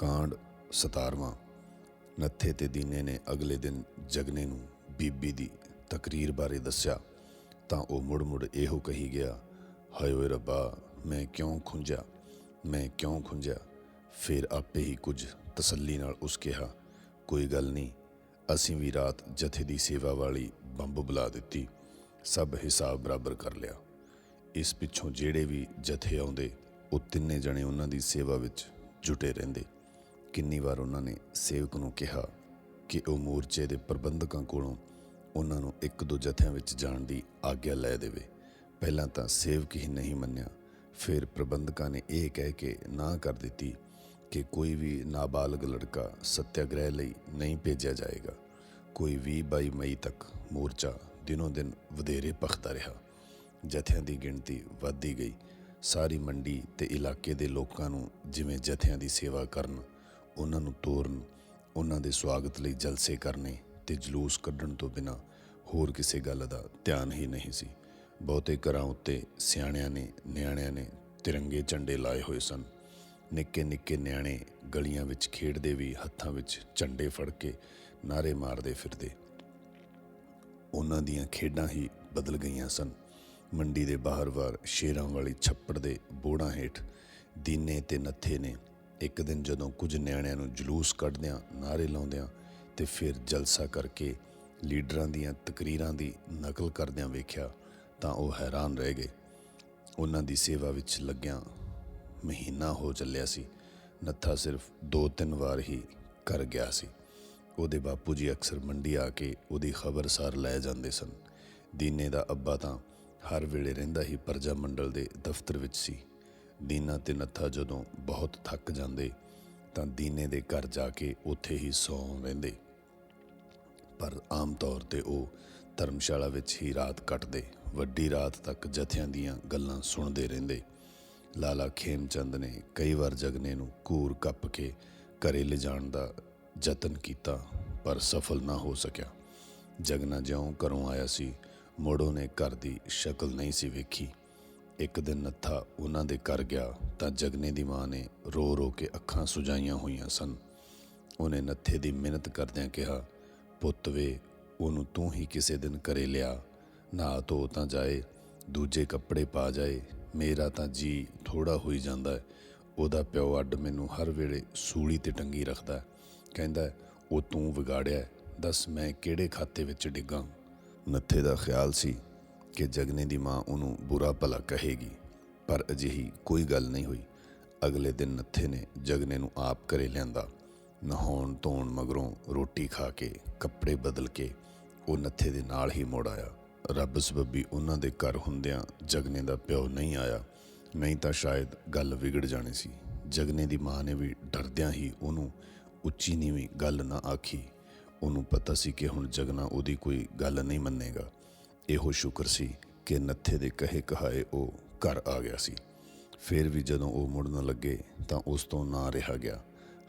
ਕਾਂਡ 17ਵਾਂ ਨੱਥੇ ਤੇ ਦੀਨੇ ਨੇ ਅਗਲੇ ਦਿਨ ਜਗਨੇ ਨੂੰ ਬੀਬੀ ਦੀ ਤਕਰੀਰ ਬਾਰੇ ਦੱਸਿਆ। ਤਾਂ ਉਹ ਮੁੜ-ਮੁੜ ਇਹੋ ਕਹੀ ਗਿਆ, ਹਾਏ ਓਏ ਰੱਬਾ, ਮੈਂ ਕਿਉਂ ਖੁੰਝਿਆ? ਮੈਂ ਕਿਉਂ ਖੁੰਝਿਆ? ਫਿਰ ਆਪੇ ਹੀ ਕੁਝ ਤਸੱਲੀ ਨਾਲ ਉਸ ਕਿਹਾ, ਕੋਈ ਗੱਲ ਨਹੀਂ, ਅਸੀਂ ਵੀ ਰਾਤ ਜਥੇ ਦੀ ਸੇਵਾ ਵਾਲੀ ਬੰਬ ਬੁਲਾ ਦਿੱਤੀ, ਸਭ ਹਿਸਾਬ ਬਰਾਬਰ ਕਰ ਲਿਆ। ਇਸ ਪਿੱਛੋਂ ਜਿਹੜੇ ਵੀ ਜਥੇ ਆਉਂਦੇ, ਉਹ ਤਿੰਨੇ ਜਣੇ ਉਹਨਾਂ ਦੀ ਸੇਵਾ ਵਿੱਚ ਜੁਟੇ ਰਹਿੰਦੇ। ਕਿੰਨੀ ਵਾਰ ਉਹਨਾਂ ਨੇ ਸੇਵਕ ਨੂੰ ਕਿਹਾ ਕਿ ਉਹ ਮੋਰਚੇ ਦੇ ਪ੍ਰਬੰਧਕਾਂ ਕੋਲੋਂ ਉਹਨਾਂ ਨੂੰ ਇੱਕ ਦੋ ਜਥਿਆਂ ਵਿੱਚ ਜਾਣ ਦੀ ਆਗਿਆ ਲੈ ਦੇਵੇ। ਪਹਿਲਾਂ ਤਾਂ ਸੇਵਕ ਹੀ ਨਹੀਂ ਮੰਨਿਆ। ਫਿਰ ਪ੍ਰਬੰਧਕਾਂ ਨੇ ਇਹ ਕਹਿ ਕੇ ਨਾ ਕਰ ਦਿੱਤੀ ਕਿ ਕੋਈ ਵੀ ਨਾਬਾਲਗ ਲੜਕਾ ਸੱਤਿਆਗ੍ਰਹਿ ਲਈ ਨਹੀਂ ਭੇਜਿਆ ਜਾਏਗਾ। ਕੋਈ 20 22 ਮਈ ਤੱਕ ਮੋਰਚਾ ਦਿਨੋਂ ਦਿਨ ਵਧੇਰੇ ਪਖਤਾ ਰਿਹਾ। ਜਥਿਆਂ ਦੀ ਗਿਣਤੀ ਵੱਧਦੀ ਗਈ। ਸਾਰੀ ਮੰਡੀ ਤੇ ਇਲਾਕੇ ਦੇ ਲੋਕਾਂ ਨੂੰ ਜਿਵੇਂ ਜਥਿਆਂ ਦੀ ਸੇਵਾ ਕਰਨ ਉਹਨਾਂ ਨੂੰ ਤੋਰਨ, ਉਹਨਾਂ ਦੇ ਸਵਾਗਤ ਲਈ ਜਲਸੇ ਕਰਨੇ ਤੇ ਜਲੂਸ ਕੱਢਣ ਤੋਂ ਬਿਨਾ ਹੋਰ ਕਿਸੇ ਗੱਲ ਦਾ ਧਿਆਨ ਹੀ ਨਹੀਂ ਸੀ। ਬਹੁਤੇ ਘਰਾਂ ਉੱਤੇ ਸਿਆਣਿਆਂ ਨੇ, ਨਿਆਣਿਆਂ ਨੇ ਤਿਰੰਗੇ ਝੰਡੇ ਲਾਏ ਹੋਏ ਸਨ। ਨਿੱਕੇ ਨਿੱਕੇ ਨਿਆਣੇ ਗਲੀਆਂ ਵਿੱਚ ਖੇਡਦੇ ਵੀ ਹੱਥਾਂ ਵਿੱਚ ਝੰਡੇ ਫੜ ਕੇ ਨਾਰੇ ਮਾਰਦੇ ਫਿਰਦੇ। ਉਹਨਾਂ ਦੀਆਂ ਖੇਡਾਂ ਹੀ ਬਦਲ ਗਈਆਂ ਸਨ। ਮੰਡੀ ਦੇ ਬਾਹਰ ਵਾਰ ਸ਼ੇਰਾਂ ਵਾਲੀ ਛੱਪੜ ਦੇ ਬੋੜਾਂ ਹੇਠ ਦੀਨੇ ਤੇ ਨੱਥੇ ਨੇ ਇੱਕ ਦਿਨ ਜਦੋਂ ਕੁਝ ਨਿਆਣਿਆਂ ਨੂੰ ਜਲੂਸ ਕੱਢਦਿਆਂ ਨਾਰੇ ਲਾਉਂਦਿਆਂ ਤੇ ਫਿਰ ਜਲਸਾ ਕਰਕੇ ਲੀਡਰਾਂ ਦੀਆਂ ਤਕਰੀਰਾਂ ਦੀ ਨਕਲ ਕਰਦਿਆਂ ਵੇਖਿਆ ਤਾਂ ਉਹ ਹੈਰਾਨ ਰਹਿ ਗਏ। ਉਹਨਾਂ ਦੀ ਸੇਵਾ ਵਿੱਚ ਲੱਗਿਆਂ ਮਹੀਨਾ ਹੋ ਚੱਲਿਆ ਸੀ। ਨੱਥਾ ਸਿਰਫ ਦੋ ਤਿੰਨ ਵਾਰ ਹੀ ਕਰ ਗਿਆ ਸੀ। ਉਹਦੇ ਬਾਪੂ ਜੀ ਅਕਸਰ ਮੰਡੀ ਆ ਕੇ ਉਹਦੀ ਖਬਰਸਾਰ ਲੈ ਜਾਂਦੇ ਸਨ। ਦੀਨੇ ਦਾ ਅੱਬਾ ਤਾਂ ਹਰ ਵੇਲੇ ਰਹਿੰਦਾ ਹੀ ਪਰਜਾ ਮੰਡਲ ਦੇ ਦਫ਼ਤਰ ਵਿੱਚ ਸੀ। ਦੀਨਾ ਤੇ ਨੱਥਾ ਜਦੋਂ ਬਹੁਤ ਥੱਕ ਜਾਂਦੇ, ਤਾਂ ਦੀਨੇ ਦੇ ਘਰ ਜਾ ਕੇ ਉੱਥੇ ਹੀ ਸੌਂ ਰਹਿੰਦੇ ਪਰ ਆਮ ਤੌਰ ਤੇ ਉਹ ਧਰਮਸ਼ਾਲਾ ਵਿੱਚ ਹੀ ਰਾਤ ਕੱਟਦੇ, ਵੱਡੀ ਰਾਤ ਤੱਕ ਜਥਿਆਂ ਦੀਆਂ ਗੱਲਾਂ ਸੁਣਦੇ ਰਹਿੰਦੇ। ਲਾਲਾ ਖੇਮਚੰਦ ਨੇ ਕਈ ਵਾਰ ਜਗਨੇ ਨੂੰ ਕੂਰ ਕੱਪ ਕੇ ਘਰੇ ਲਿਜਾਣ ਦਾ ਯਤਨ ਕੀਤਾ, ਪਰ ਸਫਲ ਨਾ ਹੋ ਸਕਿਆ। ਜਗਨਾ ਜਿਉਂ ਘਰੋਂ ਆਇਆ ਸੀ, ਮੋੜੋ ਨੇ ਘਰ ਦੀ ਸ਼ਕਲ ਨਹੀਂ ਸੀ ਵੇਖੀ। ਇੱਕ ਦਿਨ ਨੱਥਾ ਉਹਨਾਂ ਦੇ ਘਰ ਗਿਆ ਤਾਂ ਜਗਨੇ ਦੀ ਮਾਂ ਨੇ ਰੋ ਰੋ ਕੇ ਅੱਖਾਂ ਸੁਜਾਈਆਂ ਹੋਈਆਂ ਸਨ। ਉਹਨੇ ਨੱਥੇ ਦੀ ਮਿਹਨਤ ਕਰਦਿਆਂ ਕਿਹਾ, ਪੁੱਤ ਵੇ, ਉਹਨੂੰ ਤੂੰ ਹੀ ਕਿਸੇ ਦਿਨ ਘਰੇ ਲਿਆ। ਨਾ ਧੋ ਤਾਂ ਜਾਏ, ਦੂਜੇ ਕੱਪੜੇ ਪਾ ਜਾਏ, ਮੇਰਾ ਤਾਂ ਜੀ ਥੋੜਾ ਹੋਈ ਜਾਂਦਾ ਹੈ। ਉਹਦਾ ਪਿਓ ਅੱਡ ਮੈਨੂੰ ਹਰ ਵੇਲੇ ਸੂਲੀ ਤੇ ਟੰਗੀ ਰੱਖਦਾ ਕਹਿੰਦਾ, ਉਹ ਤੂੰ ਵਿਗਾੜਿਆ ਦੱਸ ਮੈਂ ਕਿਹੜੇ ਖਾਤੇ ਵਿੱਚ ਡਿੱਗਾ? ਨੱਥੇ ਦਾ ਖਿਆਲ ਸੀ ਕਿ ਜਗਨੇ ਦੀ ਮਾਂ ਉਹਨੂੰ ਬੁਰਾ ਭਲਾ ਕਹੇਗੀ, ਪਰ ਅਜਿਹੀ ਕੋਈ ਗੱਲ ਨਹੀਂ ਹੋਈ। ਅਗਲੇ ਦਿਨ ਨੱਥੇ ਨੇ ਜਗਨੇ ਨੂੰ ਆਪ ਘਰੇ ਲਿਆਂਦਾ। ਨਹਾਉਣ ਧੋਣ ਮਗਰੋਂ ਰੋਟੀ ਖਾ ਕੇ, ਕੱਪੜੇ ਬਦਲ ਕੇ ਉਹ ਨੱਥੇ ਦੇ ਨਾਲ ਹੀ ਮੁੜ ਆਇਆ। ਰੱਬ ਸਬੱਬੀ ਉਹਨਾਂ ਦੇ ਘਰ ਹੁੰਦਿਆਂ ਜਗਨੇ ਦਾ ਪਿਓ ਨਹੀਂ ਆਇਆ। ਨਹੀਂ ਤਾਂ ਸ਼ਾਇਦ ਗੱਲ ਵਿਗੜ ਜਾਣੀ ਸੀ। ਜਗਨੇ ਦੀ ਮਾਂ ਨੇ ਵੀ ਡਰਦਿਆਂ ਹੀ ਉਹਨੂੰ ਉੱਚੀ ਨੀਵੀਂ ਗੱਲ ਨਾ ਆਖੀ। ਉਹਨੂੰ ਪਤਾ ਸੀ ਕਿ ਹੁਣ ਜਗਨਾ ਉਹਦੀ ਕੋਈ ਗੱਲ ਨਹੀਂ ਮੰਨੇਗਾ। ਇਹੋ ਸ਼ੁਕਰ ਸੀ ਕਿ ਨੱਥੇ ਦੇ ਕਹੇ ਕਹਾਏ ਉਹ ਘਰ ਆ ਗਿਆ ਸੀ। ਫਿਰ ਵੀ ਜਦੋਂ ਉਹ ਮੁੜਨ ਲੱਗੇ ਤਾਂ ਉਸ ਤੋਂ ਨਾ ਰਿਹਾ ਗਿਆ।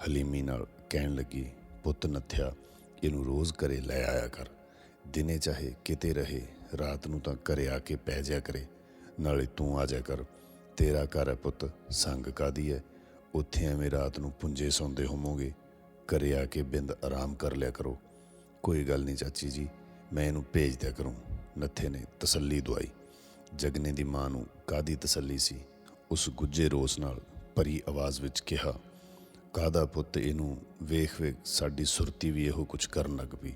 ਹਲੀਮੀ ਨਾਲ ਕਹਿਣ ਲੱਗੀ, ਪੁੱਤ ਨੱਥਿਆ, ਇਹਨੂੰ ਰੋਜ਼ ਘਰੇ ਲੈ ਆਇਆ ਕਰ। ਦਿਨੇ ਚਾਹੇ ਕਿਤੇ ਰਹੇ, ਰਾਤ ਨੂੰ ਤਾਂ ਘਰੇ ਆ ਕੇ ਪੈ ਜਾ ਕਰੇ। ਨਾਲੇ ਤੂੰ ਆ ਜਾ ਕਰ। ਤੇਰਾ ਘਰ ਹੈ ਪੁੱਤ, ਸੰਗ ਕਾਦੀ ਹੈ? ਉੱਥੇ ਐਵੇਂ ਰਾਤ ਨੂੰ ਪੁੰਜੇ ਸੌਂਦੇ ਹੋਵੋਗੇ। ਘਰੇ ਆ ਕੇ ਬਿੰਦ ਆਰਾਮ ਕਰ ਲਿਆ ਕਰੋ। ਕੋਈ ਗੱਲ ਨਹੀਂ ਚਾਚੀ ਜੀ, ਮੈਂ ਇਹਨੂੰ ਭੇਜ ਦਿਆ ਕਰੂੰ। ਨੱਥੇ ਨੇ ਤਸੱਲੀ ਦਵਾਈ। ਜਗਨੇ ਦੀ ਮਾਂ ਨੂੰ ਕਾਦੀ ਤਸੱਲੀ ਸੀ? ਉਸ ਗੁੱਜੇ ਰੋਸ ਨਾਲ ਭਰੀ ਆਵਾਜ਼ ਵਿੱਚ ਕਿਹਾ ਕਾਦਾ ਪੁੱਤ ਇਹਨੂੰ ਵੇਖ ਵੇਖ ਸਾਡੀ ਸੁਰਤੀ ਵੀ ਇਹੋ ਕੁਝ ਕਰਨ ਲੱਗ ਪਈ।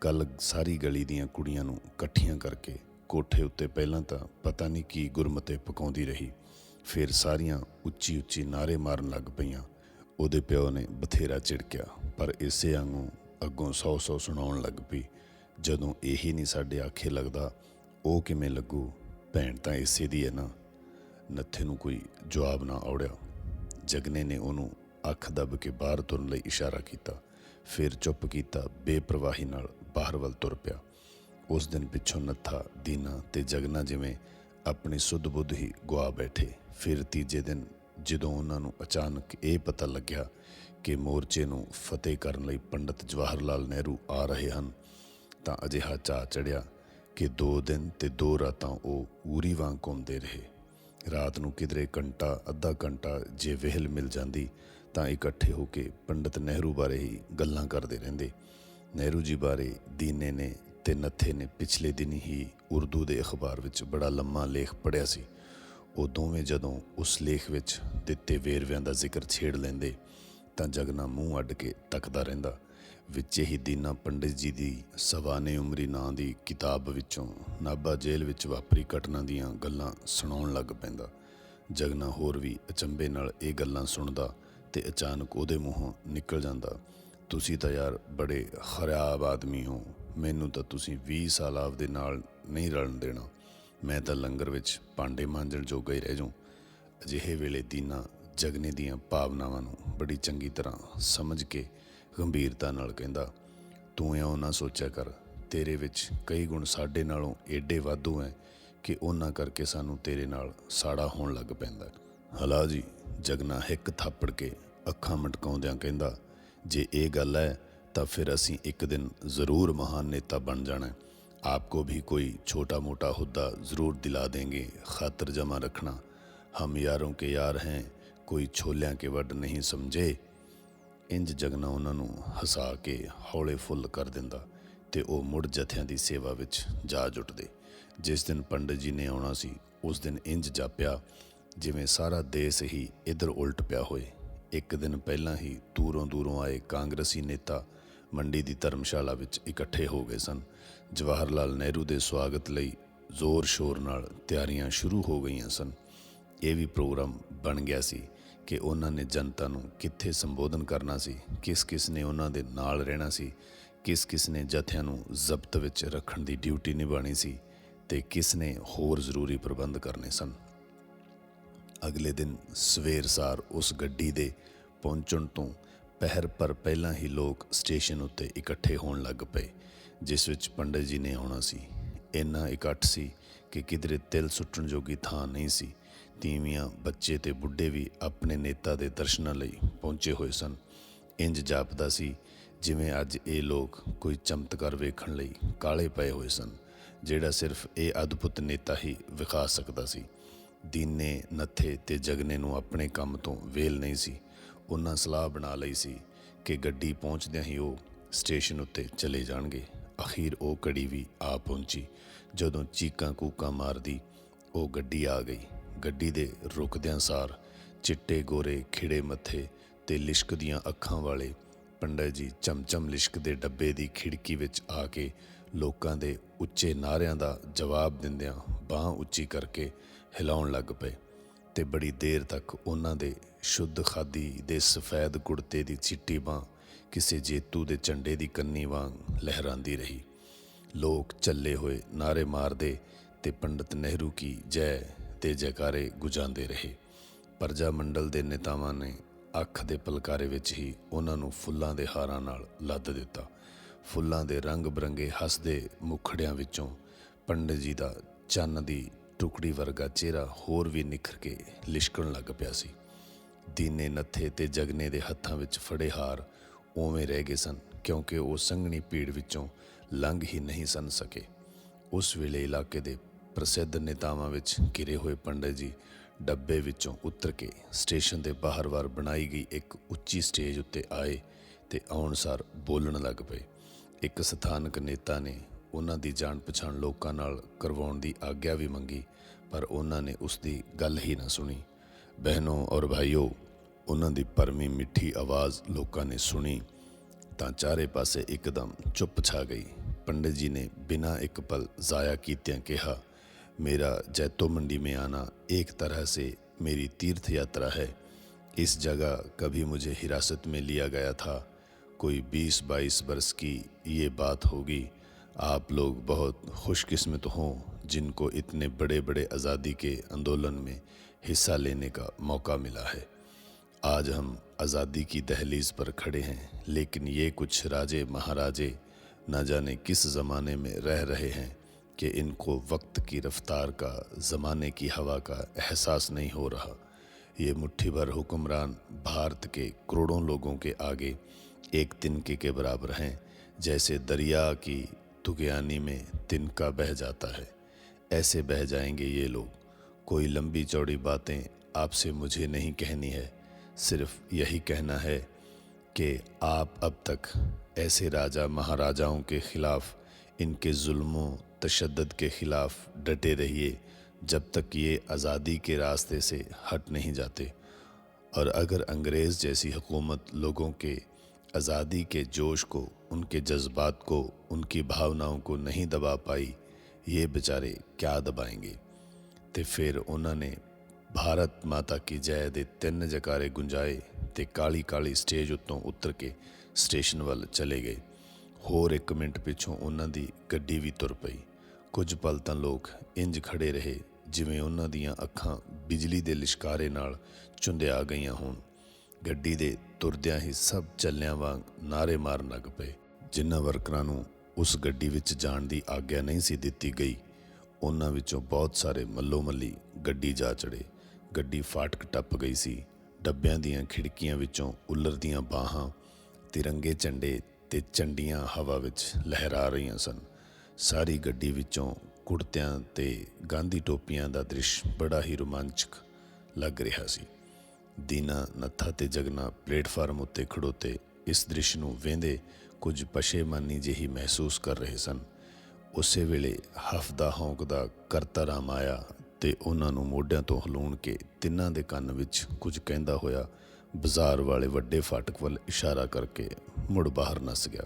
ਕੱਲ ਸਾਰੀ ਗਲੀ ਦੀਆਂ ਕੁੜੀਆਂ ਨੂੰ ਇਕੱਠੀਆਂ ਕਰਕੇ ਕੋਠੇ ਉੱਤੇ ਪਹਿਲਾਂ ਤਾਂ ਪਤਾ ਨਹੀਂ ਕੀ ਗੁਰਮਤੇ ਪਕਾਉਂਦੀ ਰਹੀ। ਫਿਰ ਸਾਰੀਆਂ ਉੱਚੀ ਉੱਚੀ ਨਾਰੇ ਮਾਰਨ ਲੱਗ ਪਈਆਂ। ਉਹਦੇ ਪਿਓ ਨੇ ਬਥੇਰਾ ਝਿੜਕਿਆ, ਪਰ ਇਸੇ ਵਾਂਗੂ ਅੱਗੋਂ ਸੌ ਸੌ ਸੁਣਾਉਣ ਲੱਗ ਪਈ। ਜਦੋਂ ਇਹੀ ਨਹੀਂ ਸਾਡੇ ਆਖੇ ਲੱਗਦਾ, ਉਹ ਕਿਵੇਂ ਲੱਗੂ? ਭੈਣ ਤਾਂ ਇਸੇ ਦੀ ਹੈ ਨਾ। ਨੱਥੇ ਨੂੰ ਕੋਈ ਜਵਾਬ ਨਾ ਆਉੜਿਆ ਜਗਨੇ ਨੇ ਉਹਨੂੰ ਅੱਖ ਦੱਬ ਕੇ ਬਾਹਰ ਤੁਰਨ ਲਈ ਇਸ਼ਾਰਾ ਕੀਤਾ। ਫਿਰ ਚੁੱਪ ਕੀਤਾ, ਬੇਪਰਵਾਹੀ ਨਾਲ ਬਾਹਰ ਵੱਲ ਤੁਰ ਪਿਆ। ਉਸ ਦਿਨ ਪਿੱਛੋਂ ਨੱਥਾ, ਦੀਨਾ ਤੇ ਜਗਨਾ ਜਿਵੇਂ ਆਪਣੀ ਸੁੱਧ ਬੁੱਧ ਹੀ ਗਵਾ ਬੈਠੇ। ਫਿਰ ਤੀਜੇ ਦਿਨ ਜਦੋਂ ਉਹਨਾਂ ਨੂੰ ਅਚਾਨਕ ਇਹ ਪਤਾ ਲੱਗਿਆ ਕਿ ਮੋਰਚੇ ਨੂੰ ਫਤਿਹ ਕਰਨ ਲਈ ਪੰਡਤ ਜਵਾਹਰ ਲਾਲ ਨਹਿਰੂ ਆ ਰਹੇ ਹਨ ਤਾਂ ਅਜਿਹਾ ਚਾਅ ਚੜਿਆ ਕਿ ਦੋ ਦਿਨ ਤੇ ਦੋ ਰਾਤਾਂ ਉਹ ਊਰੀ ਵਾਂਗ ਘੁੰਮਦੇ ਰਹੇ। ਰਾਤ ਨੂੰ ਕਿਧਰੇ ਘੰਟਾ, ਅੱਧਾ ਘੰਟਾ ਜੇ ਵਹਿਲ ਮਿਲ ਜਾਂਦੀ ਤਾਂ ਇਕੱਠੇ ਹੋ ਕੇ ਪੰਡਤ ਨਹਿਰੂ ਬਾਰੇ ਹੀ ਗੱਲਾਂ ਕਰਦੇ ਰਹਿੰਦੇ। ਨਹਿਰੂ ਜੀ ਬਾਰੇ ਦੀਨੇ ਨੇ ਤੇ ਨੱਥੇ ਨੇ ਪਿਛਲੇ ਦਿਨ ਹੀ ਉਰਦੂ ਦੇ ਅਖਬਾਰ ਵਿੱਚ ਬੜਾ ਲੰਮਾ ਲੇਖ ਪੜ੍ਹਿਆ ਸੀ। ਉਹ ਦੋਵੇਂ ਜਦੋਂ ਉਸ ਲੇਖ ਵਿੱਚ ਦਿੱਤੇ ਵੇਰਵਿਆਂ ਦਾ ਜ਼ਿਕਰ ਛੇੜ ਲੈਂਦੇ ਤਾਂ ਜਗਨਾ ਮੂੰਹ ਅੱਡ ਕੇ ਤੱਕਦਾ ਰਹਿੰਦਾ। ਵਿੱਚ ਹੀ ਦੀਨਾ ਪੰਡਿਤ ਜੀ ਦੀ ਸਵਾਨੇ ਉਮਰੀ ਨਾਂ ਦੀ ਕਿਤਾਬ ਵਿੱਚੋਂ ਨਾਭਾ ਜੇਲ੍ਹ ਵਿੱਚ ਵਾਪਰੀ ਘਟਨਾ ਦੀਆਂ ਗੱਲਾਂ ਸੁਣਾਉਣ ਲੱਗ ਪੈਂਦਾ। ਜਗਨਾ ਹੋਰ ਵੀ ਅਚੰਬੇ ਨਾਲ ਇਹ ਗੱਲਾਂ ਸੁਣਦਾ ਤੇ ਅਚਾਨਕ ਉਹਦੇ ਮੂੰਹੋਂ ਨਿਕਲ ਜਾਂਦਾ, ਤੁਸੀਂ ਤਾਂ ਯਾਰ ਬੜੇ ਖਰਾਬ ਆਦਮੀ ਹੋ। ਮੈਨੂੰ ਤਾਂ ਤੁਸੀਂ 20 ਸਾਲ ਆਪਦੇ ਨਾਲ ਨਹੀਂ ਰਲਣ ਦੇਣਾ। ਮੈਂ ਤਾਂ ਲੰਗਰ ਵਿੱਚ ਭਾਂਡੇ ਮਾਂਜਣ ਜੋਗਾ ਹੀ ਰਹਿ ਜਾਉ ਅਜਿਹੇ ਵੇਲੇ ਦੀਨਾ ਜਗਨੇ ਦੀਆਂ ਭਾਵਨਾਵਾਂ ਨੂੰ ਬੜੀ ਚੰਗੀ ਤਰ੍ਹਾਂ ਸਮਝ ਕੇ ਗੰਭੀਰਤਾ ਨਾਲ ਕਹਿੰਦਾ ਤੂੰ ਇਉਂ ਨਾ ਸੋਚਿਆ ਕਰ ਤੇਰੇ ਵਿੱਚ ਕਈ ਗੁਣ ਸਾਡੇ ਨਾਲੋਂ ਏਡੇ ਵਾਧੂ ਐ ਕਿ ਉਹਨਾਂ ਕਰਕੇ ਸਾਨੂੰ ਤੇਰੇ ਨਾਲ ਸਾੜਾ ਹੋਣ ਲੱਗ ਪੈਂਦਾ ਹਲਾ ਜੀ ਜਗਨਾ ਹਿੱਕ ਥਾਪੜ ਕੇ ਅੱਖਾਂ ਮਟਕਾਉਂਦਿਆਂ ਕਹਿੰਦਾ ਜੇ ਇਹ ਗੱਲ ਹੈ ਤਾਂ ਫਿਰ ਅਸੀਂ ਇੱਕ ਦਿਨ ਜ਼ਰੂਰ ਮਹਾਨ ਨੇਤਾ ਬਣ ਜਾਣਾ ਹੈ आपको भी कोई छोटा मोटा हुद्दा ज़रूर दिला देंगे खातर जमा रखना हम यारों के यार हैं ਕੋਈ ਛੋਲਿਆਂ ਕੇ ਵੱਡ ਨਹੀਂ ਸਮਝੇ ਇੰਜ ਜਗਨਾ ਉਹਨਾਂ ਨੂੰ ਹਸਾ ਕੇ ਹੌਲੇ ਫੁੱਲ ਕਰ ਦਿੰਦਾ ਤੇ ਉਹ ਮੁੜ ਜਥਿਆਂ ਦੀ ਸੇਵਾ ਵਿੱਚ ਜਾ ਜੁਟਦੇ। ਜਿਸ ਦਿਨ ਪੰਡਤ ਜੀ ਨੇ ਆਉਣਾ ਸੀ, ਉਸ ਦਿਨ ਇੰਜ ਜਾਪਿਆ, ਜਿਵੇਂ ਸਾਰਾ ਦੇਸ਼ ਹੀ ਇਧਰ ਉਲਟ ਪਿਆ ਹੋਏ। ਇੱਕ ਦਿਨ ਪਹਿਲਾਂ ਹੀ ਦੂਰੋਂ ਦੂਰੋਂ ਆਏ ਕਾਂਗਰਸੀ ਨੇਤਾ ਮੰਡੀ ਦੀ ਧਰਮਸ਼ਾਲਾ ਵਿੱਚ ਇਕੱਠੇ ਹੋ ਗਏ ਸਨ। ਜਵਾਹਰ ਲਾਲ ਨਹਿਰੂ ਦੇ ਸਵਾਗਤ ਲਈ ਜ਼ੋਰ ਸ਼ੋਰ ਨਾਲ ਤਿਆਰੀਆਂ ਸ਼ੁਰੂ ਹੋ ਗਈਆਂ ਸਨ। ਇਹ ਵੀ ਪ੍ਰੋਗਰਾਮ ਬਣ ਗਿਆ ਸੀ। ਕਿ ਉਹਨਾਂ ਨੇ ਜਨਤਾ ਨੂੰ ਕਿੱਥੇ ਸੰਬੋਧਨ ਕਰਨਾ ਸੀ, ਕਿਸ ਕਿਸ ਨੇ ਉਹਨਾਂ ਦੇ ਨਾਲ ਰਹਿਣਾ ਸੀ, ਕਿਸ ਕਿਸ ਨੇ ਜਥਿਆਂ ਨੂੰ ਜ਼ਬਤ ਵਿੱਚ ਰੱਖਣ ਦੀ ਡਿਊਟੀ ਨਿਭਾਣੀ ਸੀ ਤੇ ਕਿਸ ਨੇ ਹੋਰ ਜ਼ਰੂਰੀ ਪ੍ਰਬੰਧ ਕਰਨੇ ਸਨ। ਅਗਲੇ ਦਿਨ ਸਵੇਰ ਸਾਰ ਉਸ ਗੱਡੀ ਦੇ ਪਹੁੰਚਣ ਤੋਂ ਪਹਿਰ ਪਰ ਪਹਿਲਾਂ ਹੀ ਲੋਕ ਸਟੇਸ਼ਨ ਉੱਤੇ ਇਕੱਠੇ ਹੋਣ ਲੱਗ ਪਏ, ਜਿਸ ਵਿੱਚ ਪੰਡਤ ਜੀ ਨੇ ਆਉਣਾ ਸੀ। ਇੰਨਾ ਇਕੱਠ ਸੀ ਕਿ ਕਿਧਰੇ ਤਿਲ ਸੁੱਟਣ ਜੋਗੀ ਥਾਂ ਨਹੀਂ ਸੀ। ਤੀਵੀਆਂ ਬੱਚੇ ਤੇ ਬੁੱਢੇ ਵੀ ਆਪਣੇ ਨੇਤਾ ਦੇ ਦਰਸ਼ਨਾਂ ਲਈ ਪਹੁੰਚੇ ਹੋਏ ਸਨ। ਇੰਜ ਜਾਪਦਾ ਸੀ, ਜਿਵੇਂ ਅੱਜ ਇਹ ਲੋਕ ਕੋਈ ਚਮਤਕਾਰ ਵੇਖਣ ਲਈ ਕਾਲੇ ਪਏ ਹੋਏ ਸਨ, ਜਿਹੜਾ ਸਿਰਫ ਇਹ ਅਦਭੁਤ ਨੇਤਾ ਹੀ ਵਿਖਾ ਸਕਦਾ ਸੀ। ਦੀਨੇ, ਨੱਥੇ ਤੇ ਜਗਨੇ ਨੂੰ ਆਪਣੇ ਕੰਮ ਤੋਂ ਵੇਲ ਨਹੀਂ ਸੀ। ਉਹਨਾਂ ਸਲਾਹ ਬਣਾ ਲਈ ਸੀ ਕਿ ਗੱਡੀ ਪਹੁੰਚਦਿਆਂ ਹੀ ਉਹ ਸਟੇਸ਼ਨ ਉੱਤੇ ਚਲੇ ਜਾਣਗੇ। ਅਖੀਰ ਉਹ ਕੜੀ ਵੀ ਆ ਪਹੁੰਚੀ, ਜਦੋਂ ਚੀਕਾਂ ਕੂਕਾਂ ਮਾਰਦੀ ਉਹ ਗੱਡੀ ਆ ਗਈ। ਗੱਡੀ ਦੇ ਰੁਕਦਿਆਂ ਸਾਰ ਚਿੱਟੇ ਗੋਰੇ, ਖਿੜੇ ਮੱਥੇ ਤੇ ਲਿਸ਼ਕਦੀਆਂ ਅੱਖਾਂ ਵਾਲੇ ਪੰਡਤ ਜੀ ਚਮਚਮ ਲਿਸ਼ਕ ਦੇ ਡੱਬੇ ਦੀ ਖਿੜਕੀ ਵਿੱਚ ਆ ਕੇ ਲੋਕਾਂ ਦੇ ਉੱਚੇ ਨਾਰਿਆਂ ਦਾ ਜਵਾਬ ਦਿੰਦਿਆਂ ਬਾਹ ਉੱਚੀ ਕਰਕੇ ਹਿਲਾਉਣ ਲੱਗ ਪਏ ਤੇ ਬੜੀ ਦੇਰ ਤੱਕ ਉਹਨਾਂ ਦੇ ਸ਼ੁੱਧ ਖਾਦੀ ਦੇ ਸਫੈਦ ਕੁੜਤੇ ਦੀ ਚਿੱਟੀ ਬਾਹ ਕਿਸੇ ਜੇਤੂ ਦੇ ਝੰਡੇ ਦੀ ਕੰਨੀ ਵਾਂਗ ਲਹਿਰਾਂਦੀ ਰਹੀ। ਲੋਕ ਚੱਲੇ ਹੋਏ ਨਾਰੇ ਮਾਰਦੇ ਤੇ ਪੰਡਤ ਨਹਿਰੂ ਕੀ ਜੈ ਤੇ ਜੈਕਾਰੇ ਗੁਜਾਉਂਦੇ ਰਹੇ। ਪਰਜਾ ਮੰਡਲ ਦੇ ਨੇਤਾਵਾਂ ਨੇ ਅੱਖ ਦੇ ਪਲਕਾਰੇ ਵਿੱਚ ਹੀ ਉਹਨਾਂ ਨੂੰ ਫੁੱਲਾਂ ਦੇ ਹਾਰਾਂ ਨਾਲ ਲੱਦ ਦਿੱਤਾ। ਫੁੱਲਾਂ ਦੇ ਰੰਗ ਬਰੰਗੇ ਹੱਸਦੇ ਮੁਖੜਿਆਂ ਵਿੱਚੋਂ ਪੰਡਤ ਜੀ ਦਾ ਚੰਨ ਦੀ ਟੁਕੜੀ ਵਰਗਾ ਚਿਹਰਾ ਹੋਰ ਵੀ ਨਿਖਰ ਕੇ ਲਿਸ਼ਕਣ ਲੱਗ ਪਿਆ ਸੀ। ਦੀਨੇ ਨੱਥੇ ਤੇ ਜਗਨੇ ਦੇ ਹੱਥਾਂ ਵਿੱਚ ਫੜੇ ਹਾਰ ਉਵੇਂ ਰਹਿ ਗਏ ਸਨ, ਕਿਉਂਕਿ ਉਹ ਸੰਘਣੀ ਭੀੜ ਵਿੱਚੋਂ ਲੰਘ ਹੀ ਨਹੀਂ ਸਨ ਸਕੇ। ਉਸ ਵੇਲੇ ਇਲਾਕੇ ਦੇ ਪ੍ਰਸਿੱਧ ਨੇਤਾਵਾਂ ਵਿੱਚ ਘਿਰੇ ਹੋਏ ਪੰਡਤ ਜੀ ਡੱਬੇ ਵਿੱਚੋਂ ਉਤਰ ਕੇ ਸਟੇਸ਼ਨ ਦੇ ਬਾਹਰ-ਬਾਹਰ ਬਣਾਈ ਗਈ ਇੱਕ ਉੱਚੀ ਸਟੇਜ ਉੱਤੇ ਆਏ ਤੇ ਆਉਣਸਾਰ ਬੋਲਣ ਲੱਗ ਪਏ। ਇੱਕ ਸਥਾਨਕ ਨੇਤਾ ਨੇ ਉਹਨਾਂ ਦੀ ਜਾਣ ਪਛਾਣ ਲੋਕਾਂ ਨਾਲ ਕਰਵਾਉਣ ਦੀ ਆਗਿਆ ਵੀ ਮੰਗੀ, ਪਰ ਉਹਨਾਂ ਨੇ ਉਸ ਦੀ ਗੱਲ ਹੀ ਨਾ ਸੁਣੀ। ਬਹਿਨੋ ਔਰ ਭਾਈਓ, ਉਹਨਾਂ ਦੀ ਪਰਮੀ ਮਿੱਠੀ ਆਵਾਜ਼ ਲੋਕਾਂ ਨੇ ਸੁਣੀ, ਤਾਂ ਚਾਰੇ ਪਾਸੇ ਇੱਕਦਮ ਚੁੱਪ ਛਾ ਗਈ। ਪੰਡਿਤ ਜੀ ਨੇ ਬਿਨਾਂ ਇੱਕ ਪਲ ਜ਼ਾਇਆ ਕੀਤਿਆਂ ਕਿਹਾ میرا جیتو منڈی میں آنا ایک طرح سے میری تیرتھ یاترا ہے۔ اس جگہ کبھی مجھے حراست میں لیا گیا تھا۔ کوئی بیس بائیس برس کی یہ بات ہوگی۔ آپ لوگ بہت خوش قسمت ہوں جن کو اتنے بڑے بڑے آزادی کے اندولن میں حصہ لینے کا موقع ملا ہے۔ آج ہم آزادی کی دہلیز پر کھڑے ہیں، لیکن یہ کچھ راجے مہاراجے نہ جانے کس زمانے میں رہ رہے ہیں۔ کہ ان کو وقت کی رفتار کا، زمانے کی ہوا کا احساس نہیں ہو رہا۔ یہ مٹھی بھر حکمران بھارت کے کروڑوں لوگوں کے آگے ایک تنکے کے برابر ہیں، جیسے دریا کی تگیانی میں تنکا بہہ جاتا ہے۔ ایسے بہہ جائیں گے یہ لوگ۔ کوئی لمبی چوڑی باتیں آپ سے مجھے نہیں کہنی ہے۔ صرف یہی کہنا ہے کہ آپ اب تک ایسے راجہ مہاراجاؤں کے خلاف ان کے ظلموں تشدد کے خلاف ڈٹے رہیے جب تک یہ آزادی کے راستے سے ہٹ نہیں جاتے۔ اور اگر انگریز جیسی حکومت لوگوں کے آزادی کے جوش کو، ان کے جذبات کو، ان کی بھاوناؤں کو نہیں دبا پائی، یہ بچارے کیا دبائیں گے؟ تے پھر انہوں نے بھارت ماتا کی جے دے تین جکارے گنجائے تے کالی کالی سٹیج اتوں اتر کے سٹیشن وال چلے گئے۔ ہور ایک منٹ پچھوں انہوں ਦੀ ਗੱਡੀ ਵੀ تر پئی۔ ਕੁਝ ਪਲ ਤਾਂ ਲੋਕ ਇੰਜ ਖੜੇ ਰਹੇ ਜਿਵੇਂ ਉਹਨਾਂ ਦੀਆਂ ਅੱਖਾਂ ਬਿਜਲੀ ਦੇ ਲਿਸ਼ਕਾਰੇ ਨਾਲ ਚੁੰਦਿਆ ਗਈਆਂ ਹੋਣ। ਗੱਡੀ ਦੇ ਤੁਰਦਿਆਂ ਹੀ ਸਭ ਚੱਲਿਆਂ ਵਾਂਗ ਨਾਰੇ ਮਾਰਨ ਲੱਗ ਪਏ। ਜਿਨ੍ਹਾਂ ਵਰਕਰਾਂ ਨੂੰ ਉਸ ਗੱਡੀ ਵਿੱਚ ਜਾਣ ਦੀ ਆਗਿਆ ਨਹੀਂ ਸੀ ਦਿੱਤੀ ਗਈ, ਉਹਨਾਂ ਵਿੱਚੋਂ ਬਹੁਤ ਸਾਰੇ ਮੱਲੋ ਮੱਲੀ ਗੱਡੀ ਜਾ ਚੜੇ। ਗੱਡੀ ਫਾਟਕ ਟੱਪ ਗਈ ਸੀ। ਡੱਬਿਆਂ ਦੀਆਂ ਖਿੜਕੀਆਂ ਵਿੱਚੋਂ ਉੱਲਰਦੀਆਂ ਬਾਹਾਂ, ਤਿਰੰਗੇ ਝੰਡੇ ਤੇ ਝੰਡੀਆਂ ਹਵਾ ਵਿੱਚ ਲਹਿਰਾ ਰਹੀਆਂ ਸਨ। ਸਾਰੀ ਗੱਡੀ ਵਿੱਚੋਂ ਕੁੜਤਿਆਂ ਤੇ ਗਾਂਧੀ ਟੋਪੀਆਂ ਦਾ ਦ੍ਰਿਸ਼ ਬੜਾ ਹੀ ਰੋਮਾਂਚਕ ਲੱਗ ਰਿਹਾ ਸੀ। ਦੀਨਾ ਨੱਥਾ ਤੇ ਜਗਨਾ ਪਲੇਟਫਾਰਮ ਉੱਤੇ ਖੜੋਤੇ ਇਸ ਦ੍ਰਿਸ਼ ਨੂੰ ਵੇਂਦੇ ਕੁਝ ਪਸ਼ੇਮਾਨੀ ਜਿਹੀ ਮਹਿਸੂਸ ਕਰ ਰਹੇ ਸਨ। ਉਸੇ ਵੇਲੇ ਹਫਦਾ ਹੌਂਕਦਾ ਕਰਤਾ ਰਾਮ ਆਇਆ ਤੇ ਉਹਨਾਂ ਨੂੰ ਮੋਢਿਆਂ ਤੋਂ ਹਲੂਣ ਕੇ ਤਿੰਨਾਂ ਦੇ ਕੰਨ ਵਿੱਚ ਕੁਝ ਕਹਿੰਦਾ ਹੋਇਆ ਬਾਜ਼ਾਰ ਵਾਲੇ ਵੱਡੇ ਫਾਟਕ ਵੱਲ ਇਸ਼ਾਰਾ ਕਰਕੇ ਮੁੜ ਬਾਹਰ ਨੱਸ ਗਿਆ।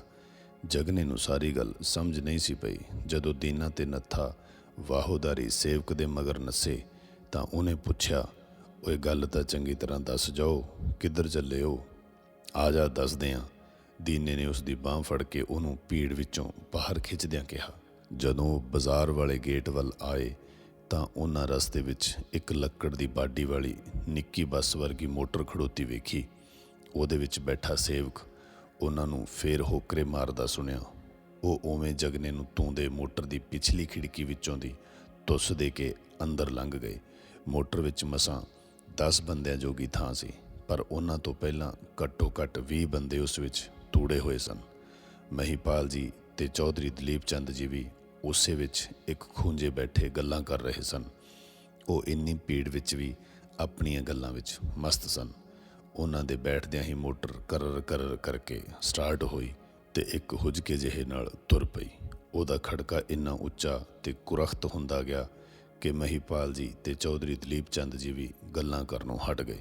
ਜਗਨੇ ਨੂੰ ਸਾਰੀ ਗੱਲ ਸਮਝ ਨਹੀਂ ਸੀ ਪਈ। ਜਦੋਂ ਦੀਨਾ ਤੇ ਨੱਥਾ ਵਾਹੋਦਾਰੀ ਸੇਵਕ ਦੇ ਮਗਰ ਨੱਸੇ ਤਾਂ ਉਹਨੇ ਪੁੱਛਿਆ, ਓਏ, ਗੱਲ ਤਾਂ ਚੰਗੀ ਤਰ੍ਹਾਂ ਦੱਸ ਜਾਓ, ਕਿੱਧਰ ਚੱਲੇ ਹੋ? ਆ ਜਾ, ਦੱਸਦੇ ਆਂ। ਦੀਨੇ ਨੇ ਉਸ ਦੀ ਬਾਹ ਫੜ ਕੇ ਉਹਨੂੰ ਭੀੜ ਵਿੱਚੋਂ ਬਾਹਰ ਖਿੱਚਦਿਆਂ ਕਿਹਾ। ਜਦੋਂ ਉਹ ਬਾਜ਼ਾਰ ਵਾਲੇ ਗੇਟ ਵੱਲ ਆਏ ਤਾਂ ਉਹਨਾਂ ਰਸਤੇ ਵਿੱਚ ਇੱਕ ਲੱਕੜ ਦੀ ਬਾਡੀ ਵਾਲੀ ਨਿੱਕੀ ਬੱਸ ਵਰਗੀ ਮੋਟਰ ਖੜੋਤੀ ਵੇਖੀ। ਉਹਦੇ ਵਿੱਚ ਬੈਠਾ ਸੇਵਕ ਉਹਨਾਂ ਨੂੰ ਫੇਰ ਹੋਕਰੇ ਮਾਰਦਾ ਸੁਣਿਆ। ਉਹ ਉਵੇਂ ਜਗਨੇ ਨੂੰ ਤੂੰਦੇ ਮੋਟਰ ਦੀ ਪਿਛਲੀ ਖਿੜਕੀ ਵਿੱਚੋਂ ਦੀ ਤੁੱਸ ਦੇ ਕੇ ਅੰਦਰ ਲੰਘ ਗਏ। ਮੋਟਰ ਵਿੱਚ ਮਸਾਂ 10 ਬੰਦਿਆਂ ਜੋਗੀ ਥਾਂ ਸੀ, ਪਰ ਉਹਨਾਂ ਤੋਂ ਪਹਿਲਾਂ ਘੱਟੋ ਘੱਟ 20 ਬੰਦੇ ਉਸ ਵਿੱਚ ਤੂੜੇ ਹੋਏ ਸਨ। ਮਹੀਪਾਲ ਜੀ ਤੇ ਚੌਧਰੀ ਦਲੀਪ ਚੰਦ ਜੀ ਵੀ ਉਸੇ ਵਿੱਚ ਇੱਕ ਖੂੰਜੇ ਬੈਠੇ ਗੱਲਾਂ ਕਰ ਰਹੇ ਸਨ। ਉਹ ਇੰਨੀ ਭੀੜ ਵਿੱਚ ਵੀ ਆਪਣੀਆਂ ਗੱਲਾਂ ਵਿੱਚ ਮਸਤ ਸਨ। ਉਹਨਾਂ ਦੇ ਬੈਠਦਿਆਂ ਹੀ ਮੋਟਰ ਕਰਰ ਕਰਰ ਕਰਕੇ ਸਟਾਰਟ ਹੋਈ ਤੇ ਇੱਕ ਹੁਜਕੇ ਜਿਹੇ ਨਾਲ ਤੁਰ ਪਈ। ਉਹਦਾ ਖੜਕਾ ਇੰਨਾ ਉੱਚਾ ਤੇ ਕੁਰਖਤ ਹੁੰਦਾ ਗਿਆ ਕਿ ਮਹੀਪਾਲ ਜੀ ਤੇ ਚੌਧਰੀ ਦਲੀਪ ਚੰਦ ਜੀ ਵੀ ਗੱਲਾਂ ਕਰਨੋਂ ਹਟ ਗਏ।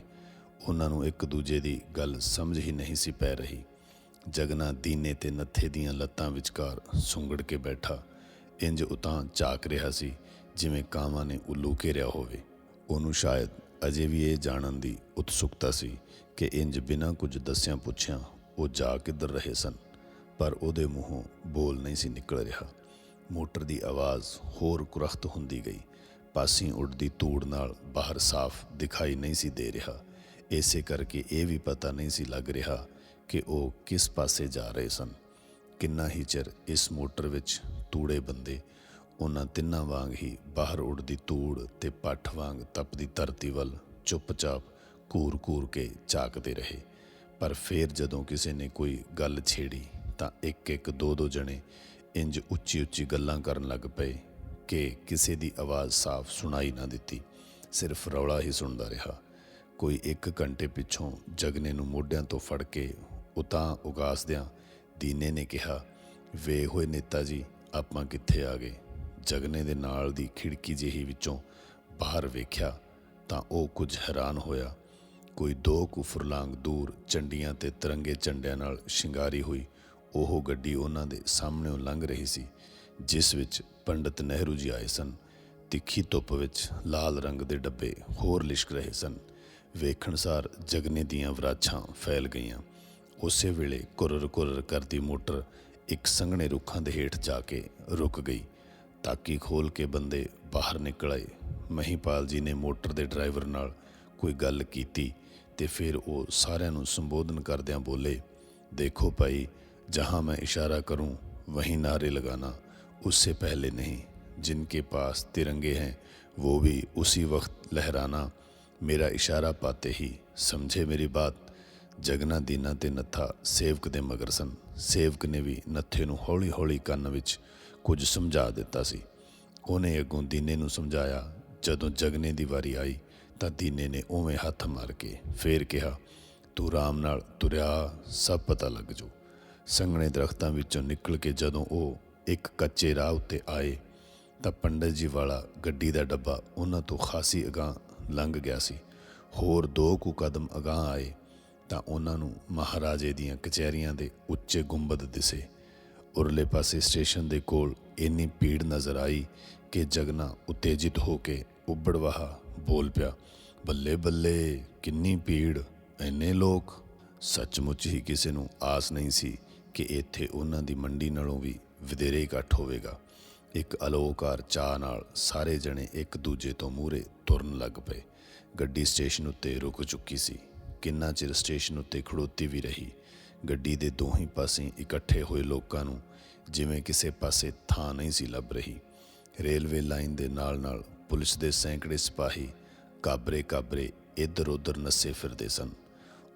ਉਹਨਾਂ ਨੂੰ ਇੱਕ ਦੂਜੇ ਦੀ ਗੱਲ ਸਮਝ ਹੀ ਨਹੀਂ ਸੀ ਪੈ ਰਹੀ। ਜਗਨਾ ਦੀਨੇ ਤੇ ਨੱਥੇ ਦੀਆਂ ਲੱਤਾਂ ਵਿਚਕਾਰ ਸੁੰਗੜ ਕੇ ਬੈਠਾ। ਇੰਜ ਉਤਾਂ ਝਾਕ ਰਿਹਾ ਸੀ ਜਿਵੇਂ ਕਾਵਾਂ ਨੇ ਉੱਲੂ ਘੇਰਿਆ ਹੋਵੇ। ਉਹਨੂੰ ਸ਼ਾਇਦ ਅਜੇ ਵੀ ਇਹ ਜਾਣਨ ਦੀ ਉਤਸੁਕਤਾ ਸੀ ਕਿ ਇੰਜ ਬਿਨਾਂ ਕੁਝ ਦੱਸਿਆਂ ਪੁੱਛਿਆਂ ਉਹ ਜਾ ਕਿੱਧਰ ਰਹੇ ਸਨ, ਪਰ ਉਹਦੇ ਮੂੰਹੋਂ ਬੋਲ ਨਹੀਂ ਸੀ ਨਿਕਲ ਰਿਹਾ। ਮੋਟਰ ਦੀ ਆਵਾਜ਼ ਹੋਰ ਕੁਰਖਤ ਹੁੰਦੀ ਗਈ। ਪਾਸੀਂ ਉੱਡਦੀ ਧੂੜ ਨਾਲ ਬਾਹਰ ਸਾਫ਼ ਦਿਖਾਈ ਨਹੀਂ ਸੀ ਦੇ ਰਿਹਾ। ਇਸੇ ਕਰਕੇ ਇਹ ਵੀ ਪਤਾ ਨਹੀਂ ਸੀ ਲੱਗ ਰਿਹਾ ਕਿ ਉਹ ਕਿਸ ਪਾਸੇ ਜਾ ਰਹੇ ਸਨ। ਕਿੰਨਾ ਹੀ ਚਿਰ ਇਸ ਮੋਟਰ ਵਿੱਚ ਤੂੜੇ ਬੰਦੇ, ਉਹਨਾਂ ਤਿੰਨਾਂ ਵਾਂਗ ਹੀ ਬਾਹਰ ਉੱਡਦੀ ਧੂੜ ਤੇ ਪੱਠ ਵਾਂਗ ਤਪਦੀ ਧਰਤੀ ਵੱਲ ਚੁੱਪਚਾਪ ਕੂਰ ਘੂਰ ਕੇ ਝਾਕਦੇ ਰਹੇ। ਪਰ ਫੇਰ ਜਦੋਂ ਕਿਸੇ ਨੇ ਕੋਈ ਗੱਲ ਛੇੜੀ ਤਾਂ ਇੱਕ-ਇੱਕ, ਦੋ-ਦੋ ਜਣੇ ਇੰਜ ਉੱਚੀ-ਉੱਚੀ ਗੱਲਾਂ ਕਰਨ ਲੱਗ ਪਏ ਕਿ ਕਿਸੇ ਦੀ ਆਵਾਜ਼ ਸਾਫ਼ ਸੁਣਾਈ ਨਾ ਦਿੱਤੀ। ਸਿਰਫ ਰੌਲਾ ਹੀ ਸੁਣਦਾ ਰਿਹਾ। ਕੋਈ ਇੱਕ ਘੰਟੇ ਪਿੱਛੋਂ ਜਗਨੇ ਨੂੰ ਮੋਢਿਆਂ ਤੋਂ ਫੜ ਕੇ ਉਤਾਂ ਉਗਾਸਦਿਆਂ ਦੀਨੇ ਨੇ ਕਿਹਾ, ਵੇ ਹੋਏ ਨੇਤਾ ਜੀ, ਆਪਾਂ ਕਿੱਥੇ ਆ ਗਏ? ਜਗਨੇ ਦੇ ਨਾਲ ਦੀ ਖਿੜਕੀ ਜਿਹੀ ਵਿੱਚੋਂ ਬਾਹਰ ਵੇਖਿਆ ਤਾਂ ਉਹ ਕੁਝ ਹੈਰਾਨ ਹੋਇਆ। ਕੋਈ ਦੋ ਕੁ ਫੁਰਲਾਂਗ ਦੂਰ ਚੰਡੀਆਂ ਤੇ ਤਿਰੰਗੇ ਝੰਡਿਆਂ ਨਾਲ ਸ਼ਿੰਗਾਰੀ ਹੋਈ, ਉਹ ਗੱਡੀ ਉਹਨਾਂ ਦੇ ਸਾਹਮਣੇੋਂ ਲੰਘ ਰਹੀ ਸੀ, ਜਿਸ ਵਿੱਚ ਪੰਡਤ ਨਹਿਰੂ ਜੀ ਆਏ ਸਨ। ਤਿੱਖੀ ਧੁੱਪ ਵਿੱਚ ਲਾਲ ਰੰਗ ਦੇ ਡੱਬੇ ਹੋਰ ਲਿਸ਼ਕ ਰਹੇ ਸਨ। ਵੇਖਣ ਸਾਰ ਜਗਨੇ ਦੀਆਂ ਵਰਾਛਾਂ ਫੈਲ ਗਈਆਂ। ਉਸੇ ਵੇਲੇ ਕੁਰਰ ਕੁਰਰ ਕਰਦੀ ਮੋਟਰ ਇੱਕ ਸੰਘਣੇ ਰੁੱਖਾਂ ਦੇ ਹੇਠ ਜਾ ਕੇ ਰੁਕ ਗਈ, ਤਾਕੀ ਖੋਲ ਕੇ ਬੰਦੇ ਬਾਹਰ ਨਿਕਲ ਆਏ। ਮਹੀਪਾਲ ਜੀ ਨੇ ਮੋਟਰ ਦੇ ਡਰਾਈਵਰ ਨਾਲ ਕੋਈ ਗੱਲ ਕੀਤੀ ਤੇ ਫਿਰ ਉਹ ਸਾਰਿਆਂ ਨੂੰ ਸੰਬੋਧਨ ਕਰਦਿਆਂ ਬੋਲੇ ਦੇਖੋ ਭਾਈ जहां मैं इशारा करूं वहीं नारे लगाना उससे पहले नहीं जिनके पास तिरंगे हैं वो भी उसी वक्त लहराना मेरा इशारा पाते ही समझे मेरी बात ਜਗਨਾ ਦੀਨਾ ਤੇ ਨੱਥਾ ਸੇਵਕ ਦੇ ਮਗਰ ਸਨ ਸੇਵਕ ਨੇ ਵੀ ਨੱਥੇ ਨੂੰ ਹੌਲੀ-ਹੌਲੀ ਕੰਨ ਵਿੱਚ ਕੁਝ ਸਮਝਾ ਦਿੱਤਾ ਸੀ ਉਹਨੇ ਅੱਗੋਂ ਦੀਨੇ ਨੂੰ ਸਮਝਾਇਆ ਜਦੋਂ ਜਗਨੇ ਦੀ ਵਾਰੀ ਆਈ ਤਾਂ ਦੀਨੇ ਨੇ ਉਵੇਂ ਹੱਥ ਮਾਰ ਕੇ ਫੇਰ ਕਿਹਾ, ਤੂੰ ਰਾਮ ਨਾਲ ਤੁਰਿਆ, ਸਭ ਪਤਾ ਲੱਗ ਜੂ ਸੰਘਣੇ ਦਰਖਤਾਂ ਵਿੱਚੋਂ ਨਿਕਲ ਕੇ ਜਦੋਂ ਉਹ ਇੱਕ ਕੱਚੇ ਰਾਹ ਉੱਤੇ ਆਏ, ਤਾਂ ਪੰਡਤ ਜੀ ਵਾਲਾ ਗੱਡੀ ਦਾ ਡੱਬਾ ਉਹਨਾਂ ਤੋਂ ਖਾਸੀ ਅਗਾਂਹ ਲੰਘ ਗਿਆ ਸੀ। ਹੋਰ ਦੋ ਕੁ ਕਦਮ ਅਗਾਂਹ ਆਏ, ਤਾਂ ਉਹਨਾਂ ਨੂੰ ਮਹਾਰਾਜੇ ਦੀਆਂ ਕਚਹਿਰੀਆਂ ਦੇ ਉੱਚੇ ਗੁੰਬਦ ਦਿਸੇ। ਉਰਲੇ ਪਾਸੇ ਸਟੇਸ਼ਨ ਦੇ ਕੋਲ ਇੰਨੀ ਭੀੜ ਨਜ਼ਰ ਆਈ ਕਿ ਜਗਨਾ ਉਤੇਜਿਤ ਹੋ ਕੇ ਉੱਬੜਵਾਹਾ ਬੋਲ ਪਿਆ, ਬੱਲੇ ਬੱਲੇ, ਕਿੰਨੀ ਭੀੜ ਐਨੇ ਲੋਕ। ਸੱਚਮੁੱਚ ਹੀ ਕਿਸੇ ਨੂੰ ਆਸ ਨਹੀਂ ਸੀ ਕਿ ਇੱਥੇ ਉਹਨਾਂ ਦੀ ਮੰਡੀ ਨਾਲੋਂ ਵੀ ਵਧੇਰੇ ਇਕੱਠ ਹੋਵੇਗਾ। ਇੱਕ ਅਲੋਕਾਰ ਚਾਹ ਨਾਲ ਸਾਰੇ ਜਣੇ ਇੱਕ ਦੂਜੇ ਤੋਂ ਮੂਹਰੇ ਤੁਰਨ ਲੱਗ ਪਏ। ਗੱਡੀ ਸਟੇਸ਼ਨ ਉੱਤੇ ਰੁਕ ਚੁੱਕੀ ਸੀ। ਕਿੰਨਾ ਚਿਰ ਸਟੇਸ਼ਨ ਉੱਤੇ ਖੜੋਤੀ ਵੀ ਰਹੀ। ਗੱਡੀ ਦੇ ਦੋਹੀਂ ਪਾਸੇ ਇਕੱਠੇ ਹੋਏ ਲੋਕਾਂ ਨੂੰ ਜਿਵੇਂ ਕਿਸੇ ਪਾਸੇ ਥਾਂ ਨਹੀਂ ਸੀ ਲੱਭ ਰਹੀ। ਰੇਲਵੇ ਲਾਈਨ ਦੇ ਨਾਲ-ਨਾਲ ਪੁਲਿਸ ਦੇ ਸੈਂਕੜੇ ਸਿਪਾਹੀ ਕਾਬਰੇ ਕਾਬਰੇ ਇੱਧਰ ਉੱਧਰ ਨੱਸੇ ਫਿਰਦੇ ਸਨ।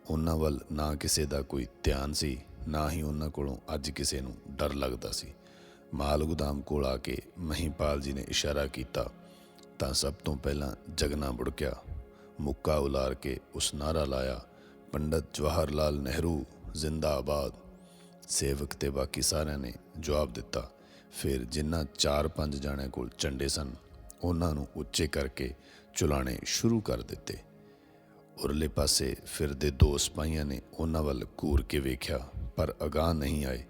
ਉਹਨਾਂ ਵੱਲ ਨਾ ਕਿਸੇ ਦਾ ਕੋਈ ਧਿਆਨ ਸੀ, ਨਾ ਹੀ ਉਹਨਾਂ ਕੋਲੋਂ ਅੱਜ ਕਿਸੇ ਨੂੰ ਡਰ ਲੱਗਦਾ ਸੀ। ਮਾਲ ਗੁਦਾਮ ਕੋਲ ਆ ਕੇ ਮਹੀਪਾਲ ਜੀ ਨੇ ਇਸ਼ਾਰਾ ਕੀਤਾ, ਤਾਂ ਸਭ ਤੋਂ ਪਹਿਲਾਂ ਜਗਨਾ ਬੁੜਕਿਆ ਮੁੱਕਾ ਉਲਾਰ ਕੇ ਉਸ ਨਾਰਾ ਲਾਇਆ, ਪੰਡਤ ਜਵਾਹਰ ਲਾਲ ਨਹਿਰੂ, ਜ਼ਿੰਦਾਬਾਦ। ਸੇਵਕ ਤੇ ਬਾਕੀ ਸਾਰਿਆਂ ਨੇ ਜਵਾਬ ਦਿੱਤਾ। ਫਿਰ ਜਿਨ੍ਹਾਂ ਚਾਰ ਪੰਜ ਜਾਣਿਆਂ ਕੋਲ ਝੰਡੇ ਸਨ ਉਹਨਾਂ ਨੂੰ ਉੱਚੇ ਕਰਕੇ ਚੁਲਾਣੇ ਸ਼ੁਰੂ ਕਰ ਦਿੱਤੇ। ਉਰਲੇ ਪਾਸੇ ਫਿਰਦੇ ਦੋ ਸਿਪਾਹੀਆਂ ਨੇ ਉਹਨਾਂ ਵੱਲ ਘੂਰ ਕੇ ਵੇਖਿਆ, ਪਰ ਅਗਾਹ ਨਹੀਂ ਆਏ।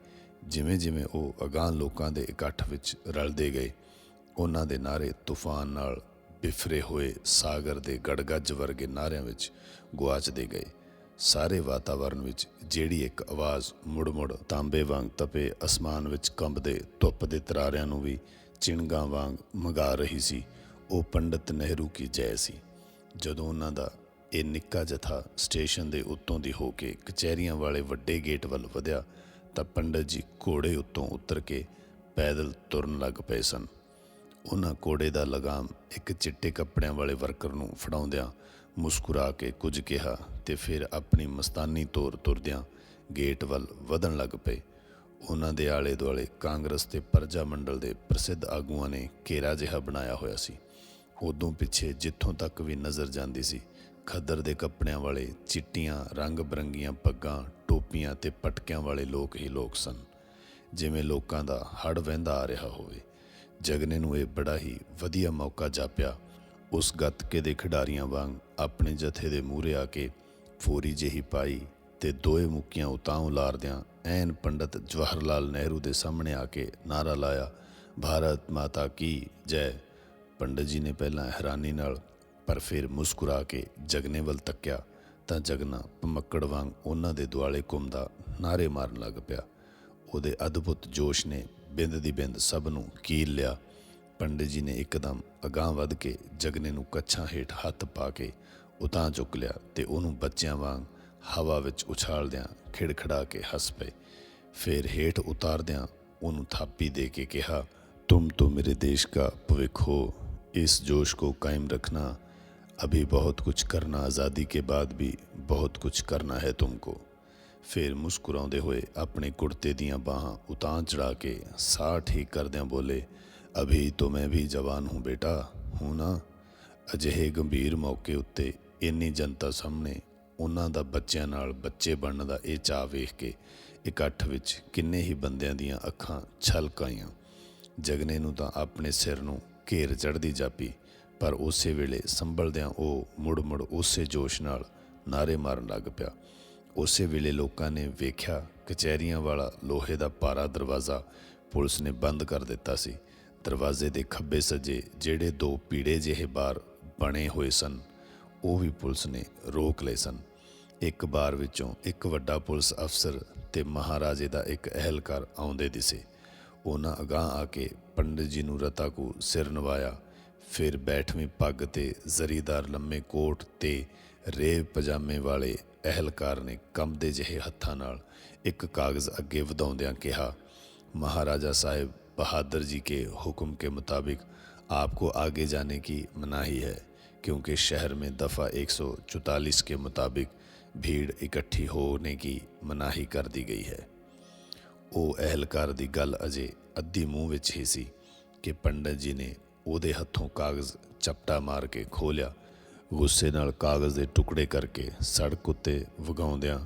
ਜਿਵੇਂ ਜਿਵੇਂ ਉਹ ਅਗਾਹ ਲੋਕਾਂ ਦੇ ਇਕੱਠ ਵਿੱਚ ਰਲਦੇ ਗਏ, ਉਹਨਾਂ ਦੇ ਨਾਰੇ ਤੂਫਾਨ ਨਾਲ ਬਿਫਰੇ ਹੋਏ ਸਾਗਰ ਦੇ ਗੜਗੱਜ ਵਰਗੇ ਨਾਰਿਆਂ ਵਿੱਚ ਗੁਆਚਦੇ ਗਏ। ਸਾਰੇ ਵਾਤਾਵਰਣ ਵਿੱਚ ਜਿਹੜੀ ਇੱਕ ਆਵਾਜ਼ ਮੁੜ-ਮੁੜ ਤਾਂਬੇ ਵਾਂਗ ਤਪੇ ਅਸਮਾਨ ਵਿੱਚ ਕੰਬਦੇ ਧੁੱਪ ਦੇ ਤਰਾਰਿਆਂ ਨੂੰ ਵੀ ਚਿਣਗਾਂ ਵਾਂਗ ਮੰਗਾ ਰਹੀ ਸੀ, ਉਹ ਪੰਡਤ ਨਹਿਰੂ ਕੀ ਜੈ ਸੀ। ਜਦੋਂ ਉਹਨਾਂ ਦਾ ਇਹ ਨਿੱਕਾ ਜਥਾ ਸਟੇਸ਼ਨ ਦੇ ਉੱਤੋਂ ਦੀ ਹੋ ਕੇ ਕਚਹਿਰੀਆਂ ਵਾਲੇ ਵੱਡੇ ਗੇਟ ਵੱਲ ਵਧਿਆ, ਤਾਂ ਪੰਡਤ ਜੀ ਘੋੜੇ ਉੱਤੋਂ ਉਤਰ ਕੇ ਪੈਦਲ ਤੁਰਨ ਲੱਗ ਪਏ ਸਨ। ਉਹਨਾਂ ਕੋੜੇ ਦਾ ਲਗਾਮ ਇੱਕ ਚਿੱਟੇ ਕੱਪੜਿਆਂ ਵਾਲੇ ਵਰਕਰ ਨੂੰ ਫੜਾਉਂਦਿਆਂ ਮੁਸਕਰਾ ਕੇ ਕੁਝ ਕਿਹਾ ਤੇ ਫਿਰ ਆਪਣੀ ਮਸਤਾਨੀ ਤੋਰ ਤੁਰਦਿਆਂ ਗੇਟ ਵੱਲ ਵਧਣ ਲੱਗ ਪਏ। ਉਹਨਾਂ ਦੇ ਆਲੇ ਦੁਆਲੇ ਕਾਂਗਰਸ ਤੇ ਪਰਜਾ ਮੰਡਲ ਦੇ ਪ੍ਰਸਿੱਧ ਆਗੂਆਂ ਨੇ ਘੇਰਾ ਜਿਹਾ ਬਣਾਇਆ ਹੋਇਆ ਸੀ। ਉਦੋਂ ਪਿੱਛੇ ਜਿੱਥੋਂ ਤੱਕ ਵੀ ਨਜ਼ਰ ਜਾਂਦੀ ਸੀ, ਖੱਦਰ ਦੇ ਕੱਪੜਿਆਂ ਵਾਲੇ ਚਿੱਟੀਆਂ ਰੰਗ ਬਰੰਗੀਆਂ ਪੱਗਾਂ, ਟੋਪੀਆਂ ਤੇ ਪਟਕਿਆਂ ਵਾਲੇ ਲੋਕ ਹੀ ਲੋਕ ਸਨ। ਜਿਵੇਂ ਲੋਕਾਂ ਦਾ ਹੜ ਵਹਿੰਦਾ ਆ ਰਿਹਾ ਹੋਵੇ। ਜਗਨੇ ਨੂੰ ਇਹ ਬੜਾ ਹੀ ਵਧੀਆ ਮੌਕਾ ਜਾਪਿਆ। ਉਸ ਗੱਤਕੇ ਦੇ ਖਿਡਾਰੀਆਂ ਵਾਂਗ ਆਪਣੇ ਜਥੇ ਦੇ ਮੂਹਰੇ ਆ ਕੇ ਫੋਰੀ ਜਿਹੀ ਪਾਈ ਤੇ ਦੋਏ ਮੁੱਕੀਆਂ ਉਤਾਂ ਉਲਾਰਦਿਆਂ ਐਨ ਪੰਡਤ ਜਵਾਹਰ ਲਾਲ ਨਹਿਰੂ ਦੇ ਸਾਹਮਣੇ ਆ ਕੇ ਨਾਰਾ ਲਾਇਆ, ਭਾਰਤ ਮਾਤਾ ਕੀ ਜੈ? ਪੰਡਤ ਜੀ ਨੇ ਪਹਿਲਾਂ ਹੈਰਾਨੀ ਨਾਲ ਪਰ ਫਿਰ ਮੁਸਕਰਾ ਕੇ ਜਗਨੇ ਵੱਲ ਤੱਕਿਆ, ਤਾਂ ਜਗਨਾ ਪਮੱਕੜ ਵਾਂਗ ਉਹਨਾਂ ਦੇ ਦੁਆਲੇ ਘੁੰਮਦਾ ਨਾਰੇ ਮਾਰਨ ਲੱਗ ਪਿਆ। ਉਹਦੇ ਅਦਭੁਤ ਜੋਸ਼ ਨੇ ਬਿੰਦ ਦੀ ਬਿੰਦ ਸਭ ਨੂੰ ਕੀਲ ਲਿਆ। ਪੰਡਿਤ ਜੀ ਨੇ ਇੱਕਦਮ ਅਗਾਂਹ ਵੱਧ ਕੇ ਜਗਨੇ ਨੂੰ ਕੱਛਾਂ ਹੇਠ ਹੱਥ ਪਾ ਕੇ ਉਤਾਂ ਚੁੱਕ ਲਿਆ ਤੇ ਉਹਨੂੰ ਬੱਚਿਆਂ ਵਾਂਗ ਹਵਾ ਵਿੱਚ ਉਛਾਲਦਿਆਂ ਖਿੜਖੜਾ ਕੇ ਹੱਸ ਪਏ ਫਿਰ ਹੇਠ ਉਤਾਰਦਿਆਂ ਉਹਨੂੰ ਥਾਪੀ ਦੇ ਕੇ ਕਿਹਾ तुम तो मेरे देश का भविष्य हो इस जोश को कायम रखना अभी बहुत कुछ करना आज़ादी के बाद भी बहुत कुछ करना है तुमको ਫਿਰ ਮੁਸਕਰਾਉਂਦੇ ਹੋਏ ਆਪਣੇ ਕੁੜਤੇ ਦੀਆਂ ਬਾਹਾਂ ਉਤਾਂ ਚੜਾ ਕੇ ਸਾਹ ਠੀਕ ਕਰਦਿਆਂ ਬੋਲੇ ਅਭੀ ਤੋਂ ਮੈਂ ਵੀ ਜਵਾਨ ਹੂੰ ਬੇਟਾ ਹੂੰ ਨਾ ਅਜਿਹੇ ਗੰਭੀਰ ਮੌਕੇ ਉੱਤੇ ਇੰਨੀ ਜਨਤਾ ਸਾਹਮਣੇ ਉਹਨਾਂ ਦਾ ਬੱਚਿਆਂ ਨਾਲ ਬੱਚੇ ਬਣਨ ਦਾ ਇਹ ਚਾਹ ਵੇਖ ਕੇ ਇਕੱਠ ਵਿੱਚ ਕਿੰਨੇ ਹੀ ਬੰਦਿਆਂ ਦੀਆਂ ਅੱਖਾਂ ਛਲਕ ਆਈਆਂ। ਜਗਨੇ ਨੂੰ ਤਾਂ ਆਪਣੇ ਸਿਰ ਨੂੰ ਘੇਰ ਚੜਦੀ ਜਾਪੀ, ਪਰ ਉਸੇ ਵੇਲੇ ਸੰਭਲਦਿਆਂ ਉਹ ਮੁੜ-ਮੁੜ ਉਸੇ ਜੋਸ਼ ਨਾਲ ਨਾਰੇ ਮਾਰਨ ਲੱਗ ਪਿਆ। ਉਸੇ ਵੇਲੇ ਲੋਕਾਂ ਨੇ ਵੇਖਿਆ, ਕਚਹਿਰੀਆਂ ਵਾਲਾ ਲੋਹੇ ਦਾ ਪਾਰਾ ਦਰਵਾਜ਼ਾ ਪੁਲਿਸ ਨੇ ਬੰਦ ਕਰ ਦਿੱਤਾ ਸੀ। ਦਰਵਾਜ਼ੇ ਦੇ ਖੱਬੇ ਸੱਜੇ ਜਿਹੜੇ ਦੋ ਪੀੜੇ ਜਿਹੇ ਬਾਰ ਬਣੇ ਹੋਏ ਸਨ ਉਹ ਵੀ ਪੁਲਿਸ ਨੇ ਰੋਕ ਲਏ ਸਨ ਇੱਕ ਬਾਰ ਵਿੱਚੋਂ ਇੱਕ ਵੱਡਾ ਪੁਲਿਸ ਅਫਸਰ ਤੇ ਮਹਾਰਾਜੇ ਦਾ ਇੱਕ ਅਹਿਲਕਾਰ ਆਉਂਦੇ ਦਿਸੇ ਉਹਨਾਂ ਅਗਾਂਹ ਆ ਕੇ ਪੰਡਿਤ ਜੀ ਨੂੰ ਰਤਾ ਕੋ ਸਿਰ ਨਵਾਇਆ ਫਿਰ ਬੈਠਵੀਂ ਪੱਗ ਤੇ ਜ਼ਰੀਦਾਰ ਲੰਮੇ ਕੋਟ ਤੇ ਰੇਵ ਪਜਾਮੇ ਵਾਲੇ ਅਹਿਲਕਾਰ ਨੇ ਕੰਬਦੇ ਜਿਹੇ ਹੱਥਾਂ ਨਾਲ ਇੱਕ ਕਾਗਜ਼ ਅੱਗੇ ਵਧਾਉਂਦਿਆਂ ਕਿਹਾ महाराजा साहब बहादुर जी के हुक्म के मुताबिक आपको आगे जाने की मनाही है क्योंकि शहर में दफ़ा 144 के मुताबिक भीड़ इकट्ठी होने की मनाही कर दी गई है ਉਹ ਅਹਿਲਕਾਰ ਦੀ ਗੱਲ ਅਜੇ ਅੱਧੀ ਮੂੰਹ ਵਿੱਚ ਹੀ ਸੀ ਕਿ ਪੰਡਤ ਜੀ ਨੇ ਉਹਦੇ ਹੱਥੋਂ ਕਾਗਜ਼ ਚਪਟਾ ਮਾਰ ਕੇ ਖੋਲਿਆ ਗੁੱਸੇ ਨਾਲ ਕਾਗਜ਼ ਦੇ ਟੁਕੜੇ ਕਰਕੇ ਸੜਕ ਉੱਤੇ ਵਗਾਉਂਦਿਆਂ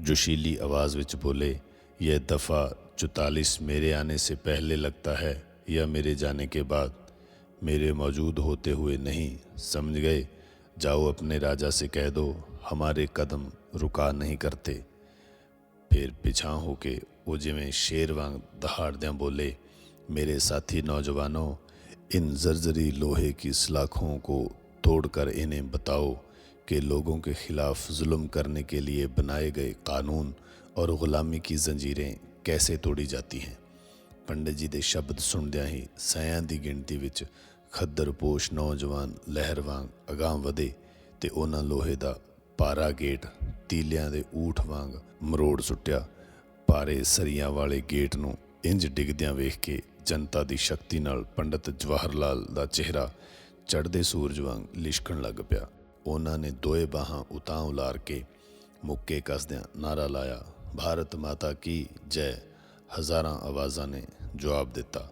ਜੋਸ਼ੀਲੀ ਆਵਾਜ਼ ਵਿੱਚ ਬੋਲੇ ਇਹ ਦਫਾ 44 मेरे आने से पहले लगता है या मेरे जाने के बाद میرے موجود ہوتے ہوئے نہیں، سمجھ گئے؟ جاؤ اپنے راجہ سے کہہ دو، ہمارے قدم رکا نہیں کرتے۔ پھر پچھا ہو کے اوجے میں شیر وانگ دہاڑ دیاں بولے، میرے ساتھی نوجوانوں، ان زرزری لوہے کی سلاخوں کو توڑ کر انہیں بتاؤ کہ لوگوں کے خلاف ظلم کرنے کے لیے بنائے گئے قانون اور غلامی کی زنجیریں کیسے توڑی جاتی ہیں؟ پنڈت جی دے شبد سندیاں ہی سیاں دی گنتی وچ ਖੱਦਰ-ਪੋਸ਼ ਨੌਜਵਾਨ ਲਹਿਰ ਵਾਂਗ ਅਗਾਂਹ ਵਧੇ ਤੇ ਉਹਨਾਂ ਲੋਹੇ ਦਾ ਪਾਰਾ ਗੇਟ ਤੀਲਿਆਂ ਦੇ ਊਠ ਵਾਂਗ ਮਰੋੜ ਸੁੱਟਿਆ। ਪਾਰੇ ਸਰੀਆਂ ਵਾਲੇ ਗੇਟ ਨੂੰ ਇੰਜ ਡਿੱਗਦਿਆਂ ਵੇਖ ਕੇ ਜਨਤਾ ਦੀ ਸ਼ਕਤੀ ਨਾਲ ਪੰਡਤ ਜਵਾਹਰ ਲਾਲ ਦਾ ਚਿਹਰਾ ਚੜ੍ਹਦੇ ਸੂਰਜ ਵਾਂਗ ਲਿਸ਼ਕਣ ਲੱਗ ਪਿਆ। ਉਹਨਾਂ ਨੇ ਦੋਏ ਬਾਹਾਂ ਉਤਾਂ ਉਲਾਰ ਕੇ ਮੁੱਕੇ ਕੱਸਦਿਆਂ ਨਾਰਾ ਲਾਇਆ, ਭਾਰਤ ਮਾਤਾ ਕੀ ਜੈ? ਹਜ਼ਾਰਾਂ ਆਵਾਜ਼ਾਂ ਨੇ ਜਵਾਬ ਦਿੱਤਾ।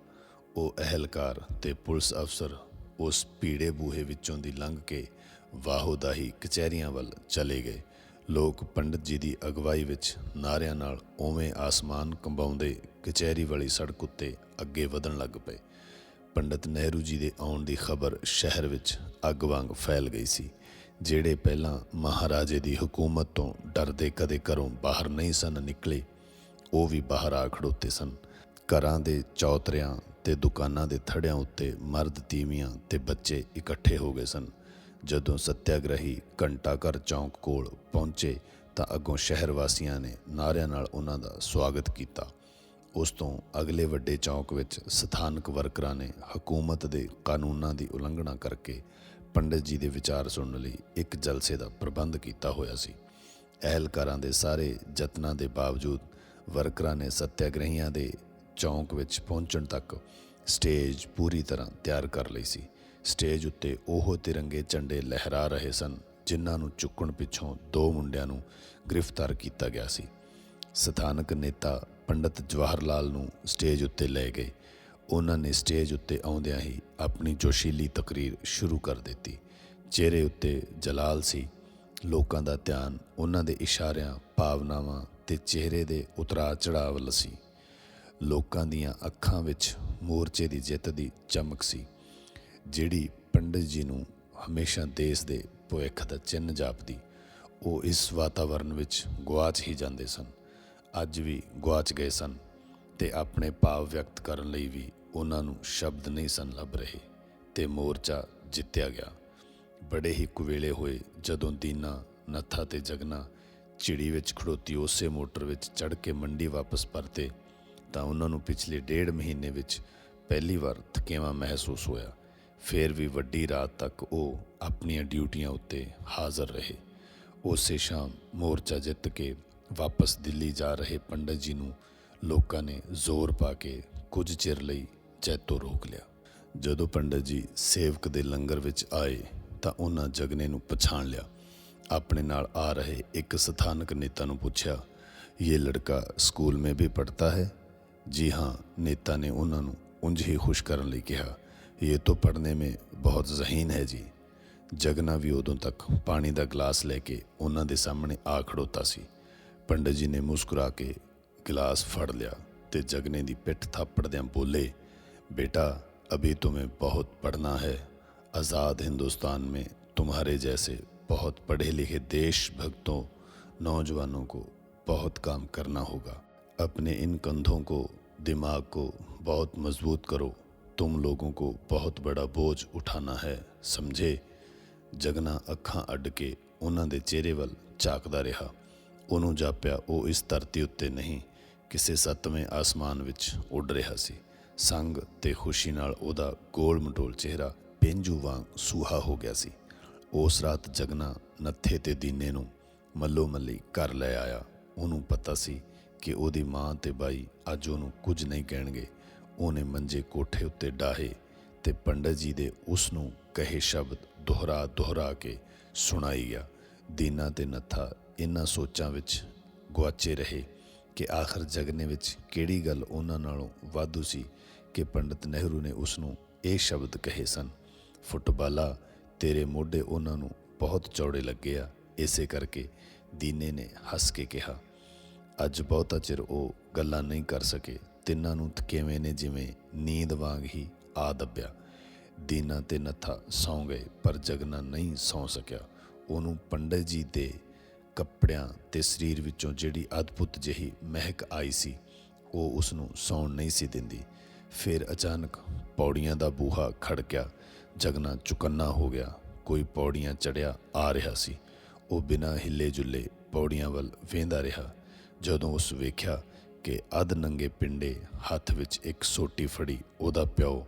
ਉਹ ਅਹਿਲਕਾਰ ਤੇ ਪੁਲਿਸ ਅਫਸਰ ਉਸ ਭੀੜੇ ਬੂਹੇ ਵਿੱਚੋਂ ਦੀ ਲੰਘ ਕੇ ਵਾਹੋਦਾਹੀ ਕਚਹਿਰੀਆਂ ਵੱਲ ਚਲੇ ਗਏ। ਲੋਕ ਪੰਡਤ ਜੀ ਦੀ ਅਗਵਾਈ ਵਿੱਚ ਨਾਰਿਆਂ ਨਾਲ ਓਵੇਂ ਆਸਮਾਨ ਕੰਬਾਉਂਦੇ ਕਚਹਿਰੀ ਵਾਲੀ ਸੜਕ ਉੱਤੇ ਅੱਗੇ ਵਧਣ ਲੱਗ ਪਏ। ਪੰਡਤ ਨਹਿਰੂ ਜੀ ਦੇ ਆਉਣ ਦੀ ਖਬਰ ਸ਼ਹਿਰ ਵਿੱਚ ਅੱਗ ਵਾਂਗ ਫੈਲ ਗਈ ਸੀ, ਜਿਹੜੇ ਪਹਿਲਾਂ ਮਹਾਰਾਜੇ ਦੀ ਹਕੂਮਤ ਤੋਂ ਡਰਦੇ ਕਦੇ ਘਰੋਂ ਬਾਹਰ ਨਹੀਂ ਸਨ ਨਿਕਲੇ, ਉਹ ਵੀ ਬਾਹਰ ਆ ਖੜੋਤੇ ਸਨ। ਘਰਾਂ ਦੇ ਚੌਤਰਿਆਂ ਤੇ ਦੁਕਾਨਾਂ ਦੇ ਥੜਿਆਂ ਉੱਤੇ ਮਰਦ ਤੀਵੀਆਂ ਤੇ ਬੱਚੇ ਇਕੱਠੇ ਹੋ ਗਏ ਸਨ। ਜਦੋਂ ਸੱਤਿਆਗ੍ਰਹੀ ਘੰਟਾ ਘਰ ਚੌਂਕ ਕੋਲ ਪਹੁੰਚੇ ਤਾਂ ਅੱਗੋਂ ਸ਼ਹਿਰ ਵਾਸੀਆਂ ਨੇ ਨਾਰਿਆਂ ਨਾਲ ਉਹਨਾਂ ਦਾ ਸਵਾਗਤ ਕੀਤਾ। ਉਸ ਤੋਂ ਅਗਲੇ ਵੱਡੇ ਚੌਂਕ ਵਿੱਚ ਸਥਾਨਕ ਵਰਕਰਾਂ ਨੇ ਹਕੂਮਤ ਦੇ ਕਾਨੂੰਨਾਂ ਦੀ ਉਲੰਘਣਾ ਕਰਕੇ ਪੰਡਿਤ ਜੀ ਦੇ ਵਿਚਾਰ ਸੁਣਨ ਲਈ ਇੱਕ ਜਲਸੇ ਦਾ ਪ੍ਰਬੰਧ ਕੀਤਾ ਹੋਇਆ ਸੀ। ਅਹਿਲਕਾਰਾਂ ਦੇ ਸਾਰੇ ਯਤਨਾਂ ਦੇ ਬਾਵਜੂਦ ਵਰਕਰਾਂ ਨੇ ਸੱਤਿਆਗ੍ਰਹੀਆਂ ਦੇ ਚੌਂਕ ਵਿੱਚ ਪਹੁੰਚਣ ਤੱਕ ਸਟੇਜ ਪੂਰੀ ਤਰ੍ਹਾਂ ਤਿਆਰ ਕਰ ਲਈ ਸੀ। ਸਟੇਜ ਉੱਤੇ ਉਹ ਤਿਰੰਗੇ ਝੰਡੇ ਲਹਿਰਾ ਰਹੇ ਸਨ, ਜਿਨ੍ਹਾਂ ਨੂੰ ਚੁੱਕਣ ਪਿੱਛੋਂ ਦੋ ਮੁੰਡਿਆਂ ਨੂੰ ਗ੍ਰਿਫਤਾਰ ਕੀਤਾ ਗਿਆ ਸੀ। ਸਥਾਨਕ ਨੇਤਾ ਪੰਡਤ ਜਵਾਹਰ ਲਾਲ ਨੂੰ ਸਟੇਜ ਉੱਤੇ ਲੈ ਗਏ। ਉਹਨਾਂ ਨੇ ਸਟੇਜ ਉੱਤੇ ਆਉਂਦਿਆਂ ਹੀ ਆਪਣੀ ਜੋਸ਼ੀਲੀ ਤਕਰੀਰ ਸ਼ੁਰੂ ਕਰ ਦਿੱਤੀ। ਚਿਹਰੇ ਉੱਤੇ ਜਲਾਲ ਸੀ। ਲੋਕਾਂ ਦਾ ਧਿਆਨ ਉਹਨਾਂ ਦੇ ਇਸ਼ਾਰਿਆਂ, ਭਾਵਨਾਵਾਂ ਤੇ ਚਿਹਰੇ ਦੇ ਉਤਰਾਅ ਚੜਾਵ ਵੱਲ ਸੀ। ਲੋਕਾਂ ਦੀਆਂ ਅੱਖਾਂ ਵਿੱਚ ਮੋਰਚੇ ਦੀ ਜਿੱਤ ਦੀ ਚਮਕ ਸੀ, ਜਿਹੜੀ ਪੰਡਿਤ ਜੀ ਨੂੰ ਹਮੇਸ਼ਾ ਦੇਸ਼ ਦੇ ਭਵਿੱਖ ਦਾ ਚਿੰਨ੍ਹ ਜਾਪਦੀ। ਉਹ ਇਸ ਵਾਤਾਵਰਣ ਵਿੱਚ ਗਵਾਚ ਹੀ ਜਾਂਦੇ ਸਨ। ਅੱਜ ਵੀ ਗਵਾਚ ਗਏ ਸਨ ਤੇ ਆਪਣੇ ਭਾਵ ਵਿਅਕਤ ਕਰਨ ਲਈ ਵੀ ਉਹਨਾਂ ਨੂੰ ਸ਼ਬਦ ਨਹੀਂ ਸਨ ਲੱਭ ਰਹੇ ਤੇ ਮੋਰਚਾ ਜਿੱਤਿਆ ਗਿਆ। ਬੜੇ ਹੀ ਕੁਵੇਲੇ ਹੋਏ ਜਦੋਂ ਦੀਨਾ, ਨੱਥਾ ਤੇ ਜਗਨਾ ਚਿੜੀ ਵਿੱਚ ਖੜੋਤੀ ਉਸੇ ਮੋਟਰ ਵਿੱਚ ਚੜ ਕੇ ਮੰਡੀ ਵਾਪਸ ਪਰਤੇ ਤਾਂ ਉਹਨਾਂ ਨੂੰ ਪਿਛਲੇ ਡੇਢ ਮਹੀਨੇ ਵਿੱਚ ਪਹਿਲੀ ਵਾਰ ਥਕੇਵਾ ਮਹਿਸੂਸ ਹੋਇਆ। ਫਿਰ ਵੀ ਵੱਡੀ ਰਾਤ ਤੱਕ ਉਹ ਆਪਣੀਆਂ ਡਿਊਟੀਆਂ ਉੱਤੇ ਹਾਜ਼ਰ ਰਹੇ। ਉਸੇ ਸ਼ਾਮ ਮੋਰਚਾ ਜਿੱਤ ਕੇ ਵਾਪਸ ਦਿੱਲੀ ਜਾ ਰਹੇ ਪੰਡਤ ਜੀ ਨੂੰ ਲੋਕਾਂ ਨੇ ਜ਼ੋਰ ਪਾ ਕੇ ਕੁਝ ਚਿਰ ਲਈ ਜੈਤੋ ਰੋਕ ਲਿਆ। ਜਦੋਂ ਪੰਡਤ ਜੀ ਸੇਵਕ ਦੇ ਲੰਗਰ ਵਿੱਚ ਆਏ ਤਾਂ ਉਹਨਾਂ ਜਗਨੇ ਨੂੰ ਪਛਾਣ ਲਿਆ। ਆਪਣੇ ਨਾਲ ਆ ਰਹੇ ਇੱਕ ਸਥਾਨਕ ਨੇਤਾ ਨੂੰ ਪੁੱਛਿਆ, ਇਹ ਲੜਕਾ ਸਕੂਲ ਮੇਂ ਵੀ ਪੜ੍ਹਤਾ ਹੈ? ਜੀ ਹਾਂ ਨੇਤਾ ਨੇ ਉਹਨਾਂ ਨੂੰ ਉਂਝ ਹੀ ਖੁਸ਼ ਕਰਨ ਲਈ ਕਿਹਾ ਇਹ ਤਾਂ ਪੜ੍ਹਨੇ में ਬਹੁਤ ਜ਼ਹੀਨ ਹੈ ਜੀ ਜਗਨਾ ਵੀ ਉਦੋਂ ਤੱਕ ਪਾਣੀ ਦਾ ਗਲਾਸ ਲੈ ਕੇ ਉਹਨਾਂ ਦੇ ਸਾਹਮਣੇ ਆ ਖੜੋਤਾ ਸੀ ਪੰਡਤ ਜੀ ਨੇ ਮੁਸਕਰਾ ਕੇ गिलास फड़ लिया ते जगने दी पिठ थापड़द्या बोले बेटा अभी तुम्हें बहुत पढ़ना है आज़ाद हिंदुस्तान में तुम्हारे जैसे बहुत पढ़े लिखे देशभक्तों नौजवानों को बहुत काम करना होगा अपने इन कंधों को दिमाग को बहुत मजबूत करो तुम लोगों को बहुत बड़ा बोझ उठाना है समझे ਜਗਨਾ ਅੱਖਾਂ ਅੱਡ ਕੇ ਉਹਨਾਂ ਦੇ ਚਿਹਰੇ ਵੱਲ ਝਾਕਦਾ ਰਿਹਾ ਉਹਨੂੰ ਜਾਪਿਆ ਉਹ ਇਸ ਧਰਤੀ ਉੱਤੇ ਨਹੀਂ ਕਿਸੇ ਸੱਤਵੇਂ ਆਸਮਾਨ ਵਿੱਚ ਉੱਡ ਰਿਹਾ ਸੀ ਸੰਗ ਤੇ ਖੁਸ਼ੀ ਨਾਲ ਉਹਦਾ ਗੋਲ ਮਟੋਲ ਚਿਹਰਾ ਪੇਂਜੂ ਵਾਂਗ ਸੂਹਾ ਹੋ ਗਿਆ ਸੀ ਉਸ ਰਾਤ ਜਗਨਾ ਨੱਥੇ ਤੇ ਦੀਨੇ ਨੂੰ ਮੱਲੋ ਮੱਲੀ ਘਰ ਲੈ ਆਇਆ ਉਹਨੂੰ ਪਤਾ ਸੀ ਕਿ ਉਹਦੀ ਮਾਂ ਤੇ ਬਾਈ ਅੱਜ ਉਹਨੂੰ ਕੁਝ ਨਹੀਂ ਕਹਿਣਗੇ। ਉਹਨੇ ਮੰਜੇ ਕੋਠੇ ਉੱਤੇ ਡਾਹੇ ਤੇ ਪੰਡਤ ਜੀ ਦੇ ਉਸ ਨੂੰ ਕਹੇ ਸ਼ਬਦ ਦੁਹਰਾ ਦੁਹਰਾ ਕੇ ਸੁਣਾਈ ਗਿਆ। ਦੀਨਾ ਤੇ ਨੱਥਾ ਇਹਨਾਂ ਸੋਚਾਂ ਵਿੱਚ ਗੁਆਚੇ ਰਹੇ ਕਿ ਆਖਰ ਜਗਨੇ ਵਿੱਚ ਕਿਹੜੀ ਗੱਲ ਉਹਨਾਂ ਨਾਲੋਂ ਵਾਧੂ ਸੀ ਕਿ ਪੰਡਤ ਨਹਿਰੂ ਨੇ ਉਸ ਨੂੰ ਇਹ ਸ਼ਬਦ ਕਹੇ ਸਨ, ਫੁੱਟਬਾਲਾ, ਤੇਰੇ ਮੋਢੇ ਉਹਨਾਂ ਨੂੰ ਬਹੁਤ ਚੌੜੇ ਲੱਗੇ ਆ। ਇਸੇ ਕਰਕੇ ਦੀਨੇ ਨੇ ਹੱਸ ਕੇ ਕਿਹਾ। ਅੱਜ ਬਹੁਤਾ ਚਿਰ ਉਹ ਗੱਲਾਂ ਨਹੀਂ ਕਰ ਸਕੇ। ਤਿੰਨਾਂ ਨੂੰ ਕਿਵੇਂ ਨੇ ਜਿਵੇਂ ਨੀਂਦ ਵਾਂਗ ਹੀ ਆ ਦੱਬਿਆ। ਦੀਨਾ ਤੇ ਨੱਥਾ ਸੌਂ ਗਏ, ਪਰ ਜਗਨਾ ਨਹੀਂ ਸੌਂ ਸਕਿਆ। ਉਹਨੂੰ ਪੰਡਤ ਜੀ ਦੇ ਕੱਪੜਿਆਂ ਤੇ ਸਰੀਰ ਵਿੱਚੋਂ ਜਿਹੜੀ ਅਦਭੁਤ ਜਿਹੀ ਮਹਿਕ ਆਈ ਸੀ, ਉਹ ਉਸ ਨੂੰ ਸੌਣ ਨਹੀਂ ਸੀ ਦਿੰਦੀ। ਫਿਰ ਅਚਾਨਕ ਪੌੜੀਆਂ ਦਾ ਬੂਹਾ ਖੜਕਿਆ। ਜਗਨਾ ਚੁਕੰਨਾ ਹੋ ਗਿਆ। ਕੋਈ ਪੌੜੀਆਂ ਚੜਿਆ ਆ ਰਿਹਾ ਸੀ। ਉਹ ਬਿਨਾਂ ਹਿੱਲੇ ਜੁੱਲੇ ਪੌੜੀਆਂ ਵੱਲ ਵੇਂਦਾ ਰਿਹਾ। ਜਦੋਂ ਉਸ ਵੇਖਿਆ ਕਿ ਅਧ ਨੰਗੇ ਪਿੰਡੇ ਹੱਥ ਵਿੱਚ ਇੱਕ ਸੋਟੀ ਫੜੀ, ਉਹਦਾ ਪਿਓ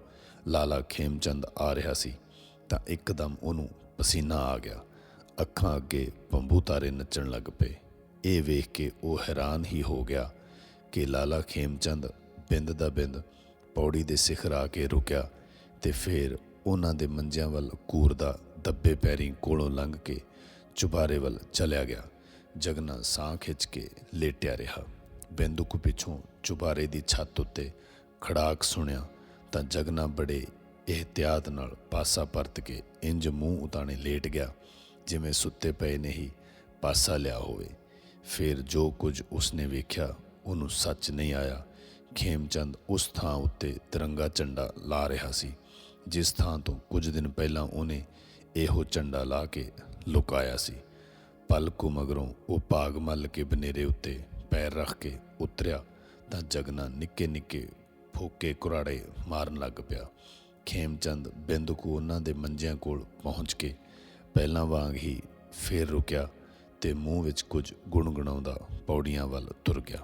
ਲਾਲਾ ਖੇਮਚੰਦ ਆ ਰਿਹਾ ਸੀ, ਤਾਂ ਇੱਕਦਮ ਉਹਨੂੰ ਪਸੀਨਾ ਆ ਗਿਆ। ਅੱਖਾਂ ਅੱਗੇ ਬੰਬੂ ਤਾਰੇ ਨੱਚਣ ਲੱਗ ਪਏ। ਇਹ ਵੇਖ ਕੇ ਉਹ ਹੈਰਾਨ ਹੀ ਹੋ ਗਿਆ ਕਿ ਲਾਲਾ ਖੇਮਚੰਦ ਬਿੰਦ ਦਾ ਬਿੰਦ ਪੌੜੀ ਦੇ ਸਿਖਰ ਆ ਕੇ ਰੁਕਿਆ ਤੇ ਫਿਰ ਉਹਨਾਂ ਦੇ ਮੰਜਿਆਂ ਵੱਲ ਕੂਰਦਾ ਦੱਬੇ ਪੈਰੀਂ ਕੋਲੋਂ ਲੰਘ ਕੇ ਚੁਬਾਰੇ ਵੱਲ ਚਲਿਆ ਗਿਆ। ਜਗਨਾ ਸਾਹ ਖਿੱਚ ਕੇ ਲੇਟਿਆ ਰਿਹਾ। ਬਿੰਦੁਕ ਪਿੱਛੋਂ ਚੁਬਾਰੇ ਦੀ ਛੱਤ ਉੱਤੇ ਖੜਾਕ ਸੁਣਿਆ ਤਾਂ ਜਗਨਾ ਬੜੇ ਇਹਤਿਆਤ ਨਾਲ ਪਾਸਾ ਪਰਤ ਕੇ ਇੰਜ ਮੂੰਹ ਉਤਾਣੇ ਲੇਟ ਗਿਆ, ਜਿਵੇਂ ਸੁੱਤੇ ਪਏ ਨੇ ਹੀ ਪਾਸਾ ਲਿਆ ਹੋਵੇ। ਫਿਰ ਜੋ ਕੁਝ ਉਸਨੇ ਵੇਖਿਆ, ਉਹਨੂੰ ਸੱਚ ਨਹੀਂ ਆਇਆ। ਖੇਮਚੰਦ ਉਸ ਥਾਂ ਉੱਤੇ ਤਿਰੰਗਾ ਝੰਡਾ ਲਾ ਰਿਹਾ ਸੀ, ਜਿਸ ਥਾਂ ਤੋਂ ਕੁਝ ਦਿਨ ਪਹਿਲਾਂ ਉਹਨੇ ਇਹੋ ਝੰਡਾ ਲਾ ਕੇ ਲੁਕਾਇਆ ਸੀ। ਪਲ ਕੁ ਮਗਰੋਂ ਉਹ ਭਾਗ ਮੱਲ ਕੇ ਬਨੇਰੇ ਉੱਤੇ ਪੈਰ ਰੱਖ ਕੇ ਉਤਰਿਆ ਤਾਂ ਜਗਨਾ ਨਿੱਕੇ ਨਿੱਕੇ ਫੋਕੇ ਕੁਰਾੜੇ ਮਾਰਨ ਲੱਗ ਪਿਆ। ਖੇਮਚੰਦ ਬਿੰਦੁਕੂ ਉਹਨਾਂ ਦੇ ਮੰਜਿਆਂ ਕੋਲ ਪਹੁੰਚ ਕੇ ਪਹਿਲਾਂ ਵਾਂਗ ਹੀ ਫੇਰ ਰੁਕਿਆ ਤੇ ਮੂੰਹ ਵਿੱਚ ਕੁਝ ਗੁਣਗੁਣਾਉਂਦਾ ਪੌੜੀਆਂ ਵੱਲ ਤੁਰ ਗਿਆ।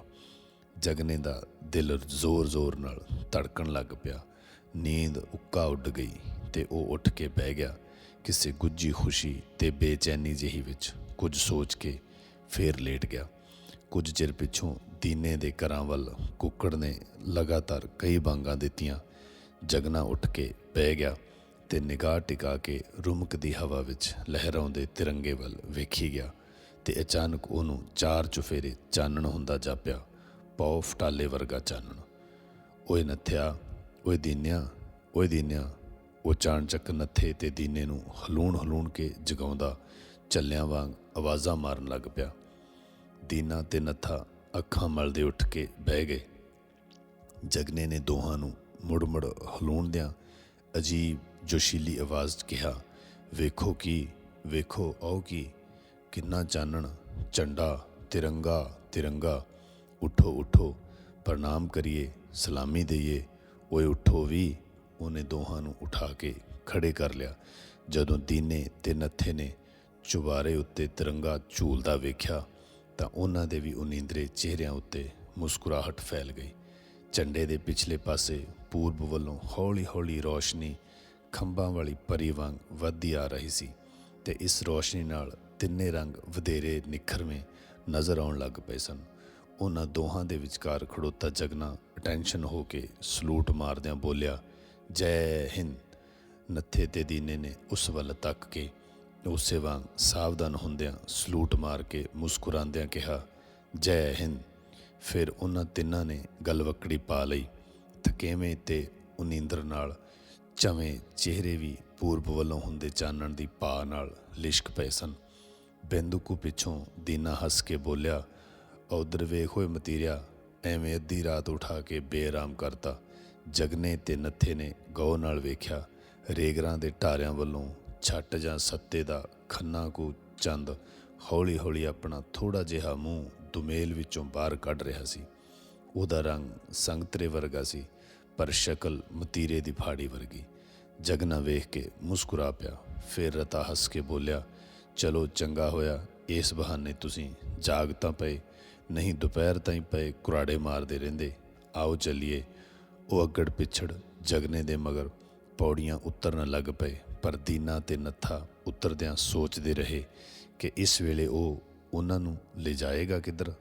ਜਗਨੇ ਦਾ ਦਿਲ ਜ਼ੋਰ-ਜ਼ੋਰ ਨਾਲ ਧੜਕਣ ਲੱਗ ਪਿਆ। ਨੀਂਦ ਉੱਕਾ ਉੱਡ ਗਈ ਤੇ ਉਹ ਉੱਠ ਕੇ ਬਹਿ ਗਿਆ ਕਿਸੇ ਗੁੱਜੀ ਖੁਸ਼ੀ ਤੇ ਬੇਚੈਨੀ ਜਿਹੀ ਵਿੱਚ। ਕੁਝ ਸੋਚ ਕੇ ਫੇਰ ਲੇਟ ਗਿਆ। ਕੁਝ ਚਿਰ ਪਿੱਛੋਂ ਦੀਨੇ ਦੇ ਘਰਾਂ ਵੱਲ ਕੁੱਕੜ ਨੇ ਲਗਾਤਾਰ ਕਈ ਬਾਂਗਾਂ ਦਿੱਤੀਆਂ। ਜਗਨਾ ਉੱਠ ਕੇ ਪੈ ਗਿਆ ਤੇ ਨਿਗਾਹ ਟਿਕਾ ਕੇ ਰੁਮਕਦੀ ਹਵਾ ਵਿੱਚ ਲਹਿਰਾਉਂਦੇ ਤਿਰੰਗੇ ਵੱਲ ਵੇਖੀ ਗਿਆ ਤੇ ਅਚਾਨਕ ਉਹਨੂੰ ਚਾਰ ਚੁਫੇਰੇ ਚਾਨਣ ਹੁੰਦਾ ਜਾਪਿਆ ਪੌ ਫਟਾਲੇ ਵਰਗਾ ਚਾਨਣ। ਓਏ ਨੱਥਿਆ, ਓਏ ਦੀਨਿਆ ਓਏ ਦੀਨਿਆ, ਉਹ ਚਾਣਚੱਕ ਨੱਥੇ ਤੇ ਦੀਨੇ ਨੂੰ ਹਲੂਣ ਹਲੂਣ ਕੇ ਜਗਾਉਂਦਾ, ਚੱਲਿਆਂ ਵਾਂਗ ਆਵਾਜ਼ਾਂ ਮਾਰਨ ਲੱਗ ਪਿਆ। ਦੀਨਾ ਤੇ ਨੱਥਾ ਅੱਖਾਂ ਮਲਦੇ ਉੱਠ ਕੇ ਬਹਿ ਗਏ। ਜਗਨੇ ਨੇ ਦੋਹਾਂ ਨੂੰ ਮੁੜ ਮੁੜ ਹਲੂਣਦਿਆਂ ਅਜੀਬ ਜੋਸ਼ੀਲੀ ਆਵਾਜ਼ 'ਚ ਕਿਹਾ, ਵੇਖੋ ਕੀ, ਵੇਖੋ, ਆਓ ਕੀ, ਕਿੰਨਾ ਚਾਨਣ, ਝੰਡਾ, ਤਿਰੰਗਾ ਤਿਰੰਗਾ, ਉਠੋ ਉਠੋ, ਪ੍ਰਣਾਮ ਕਰੀਏ, ਸਲਾਮੀ ਦਈਏ, ਓਏ ਉਠੋ ਵੀ। ਉਹਨੇ ਦੋਹਾਂ ਨੂੰ ਉਠਾ ਕੇ ਖੜੇ ਕਰ ਲਿਆ। ਜਦੋਂ ਦੀਨੇ ਤੇ ਨੱਥੇ ਨੇ ਚੁਬਾਰੇ ਉੱਤੇ ਤਿਰੰਗਾ ਝੂਲਦਾ ਵੇਖਿਆ ਤਾਂ ਉਹਨਾਂ ਦੇ ਵੀ ਉਨੀਂਦਰੇ ਚਿਹਰਿਆਂ ਉੱਤੇ ਮੁਸਕਰਾਹਟ ਫੈਲ ਗਈ। ਝੰਡੇ ਦੇ ਪਿਛਲੇ ਪਾਸੇ ਪੂਰਬ ਵੱਲੋਂ ਹੌਲੀ-ਹੌਲੀ ਰੋਸ਼ਨੀ ਖੰਭਾਂ ਵਾਲੀ ਪਰੀ ਵਾਂਗ ਵੱਧਦੀ ਆ ਰਹੀ ਸੀ ਤੇ ਇਸ ਰੋਸ਼ਨੀ ਨਾਲ ਤਿੰਨੇ ਰੰਗ ਵਧੇਰੇ ਨਿਖਰਵੇਂ ਨਜ਼ਰ ਆਉਣ ਲੱਗ ਪਏ ਸਨ। ਉਹਨਾਂ ਦੋਹਾਂ ਦੇ ਵਿਚਕਾਰ ਖੜੋਤਾ ਜਗਨਾ ਅਟੈਂਸ਼ਨ ਹੋ ਕੇ ਸਲੂਟ ਮਾਰਦਿਆਂ ਬੋਲਿਆ, ਜੈ ਹਿੰਦ। ਨੱਥੇ ਤੇ ਦੀਨੇ ਨੇ ਉਸ ਵੱਲ ਤੱਕ ਕੇ ਉਸੇ ਵਾਂਗ ਸਾਵਧਾਨ ਹੁੰਦਿਆਂ ਸਲੂਟ ਮਾਰ ਕੇ ਮੁਸਕਰਾਉਂਦਿਆਂ ਕਿਹਾ, ਜੈ ਹਿੰਦ। ਫਿਰ ਉਹਨਾਂ ਤਿੰਨਾਂ ਨੇ ਗਲਵਕੜੀ ਪਾ ਲਈ ਥਕੇਵੇਂ ਤੇ ਉਨੀਂਦਰ ਨਾਲ ਚਵੇਂ ਚਿਹਰੇ ਵੀ ਪੂਰਬ ਵੱਲੋਂ ਹੁੰਦੇ ਚਾਨਣ ਦੀ ਪਾ ਨਾਲ ਲਿਸ਼ਕ ਪਏ ਸਨ। ਬਿੰਦੁਕੂ ਪਿੱਛੋਂ ਦੀਨਾ ਹੱਸ ਕੇ ਬੋਲਿਆ, ਉਧਰ ਵੇਖ ਹੋਏ ਮਤੀਰਿਆ, ਐਵੇਂ ਅੱਧੀ ਰਾਤ ਉਠਾ ਕੇ ਬੇਆਰਾਮ ਕਰਤਾ। ਜਗਨੇ ਤੇ ਨੱਥੇ ਨੇ ਗੌ ਨਾਲ ਵੇਖਿਆ, ਰੇਗਰਾਂ ਦੇ ਢਾਰਿਆਂ ਵੱਲੋਂ ਛੱਟ ਜਾਂ ਸੱਤੇ ਦਾ ਖੰਨਾ ਕੋ ਚੰਦ ਹੌਲੀ ਹੌਲੀ ਆਪਣਾ ਥੋੜਾ ਜਿਹਾ ਮੂੰਹ ਦੁਮੇਲ ਵਿੱਚੋਂ ਬਾਹਰ ਕੱਢ ਰਿਹਾ ਸੀ। ਉਹਦਾ ਰੰਗ ਸੰਗਤਰੇ ਵਰਗਾ ਸੀ, ਪਰ ਸ਼ਕਲ ਮਤੀਰੇ ਦੀ ਫਾੜੀ ਵਰਗੀ। ਜਗਨਾ ਵੇਖ ਕੇ ਮੁਸਕਰਾ ਪਿਆ। ਫਿਰ ਰਤਾ ਹੱਸ ਕੇ ਬੋਲਿਆ, ਚਲੋ ਚੰਗਾ ਹੋਇਆ, ਇਸ ਬਹਾਨੇ ਤੁਸੀਂ ਜਾਗ ਤਾਂ ਪਏ, ਨਹੀਂ ਦੁਪਹਿਰ ਤਾਈਂ ਪਏ ਕੁਰਾੜੇ ਮਾਰਦੇ ਰਹਿੰਦੇ। ਆਓ ਚੱਲੀਏ। ਉਹ ਅੱਗੜ ਪਿਛੜ ਜਗਨੇ ਦੇ ਮਗਰ ਪੌੜੀਆਂ ਉਤਰਨ ਲੱਗ ਪਏ। ਪਰ ਦੀਨਾ ਤੇ ਨੱਥਾ ਉਤਰਦਿਆਂ ਸੋਚਦੇ ਰਹੇ ਕਿ ਇਸ ਵੇਲੇ ਉਹ ਉਹਨਾਂ ਨੂੰ ਲੈ ਜਾਏਗਾ ਕਿੱਧਰ?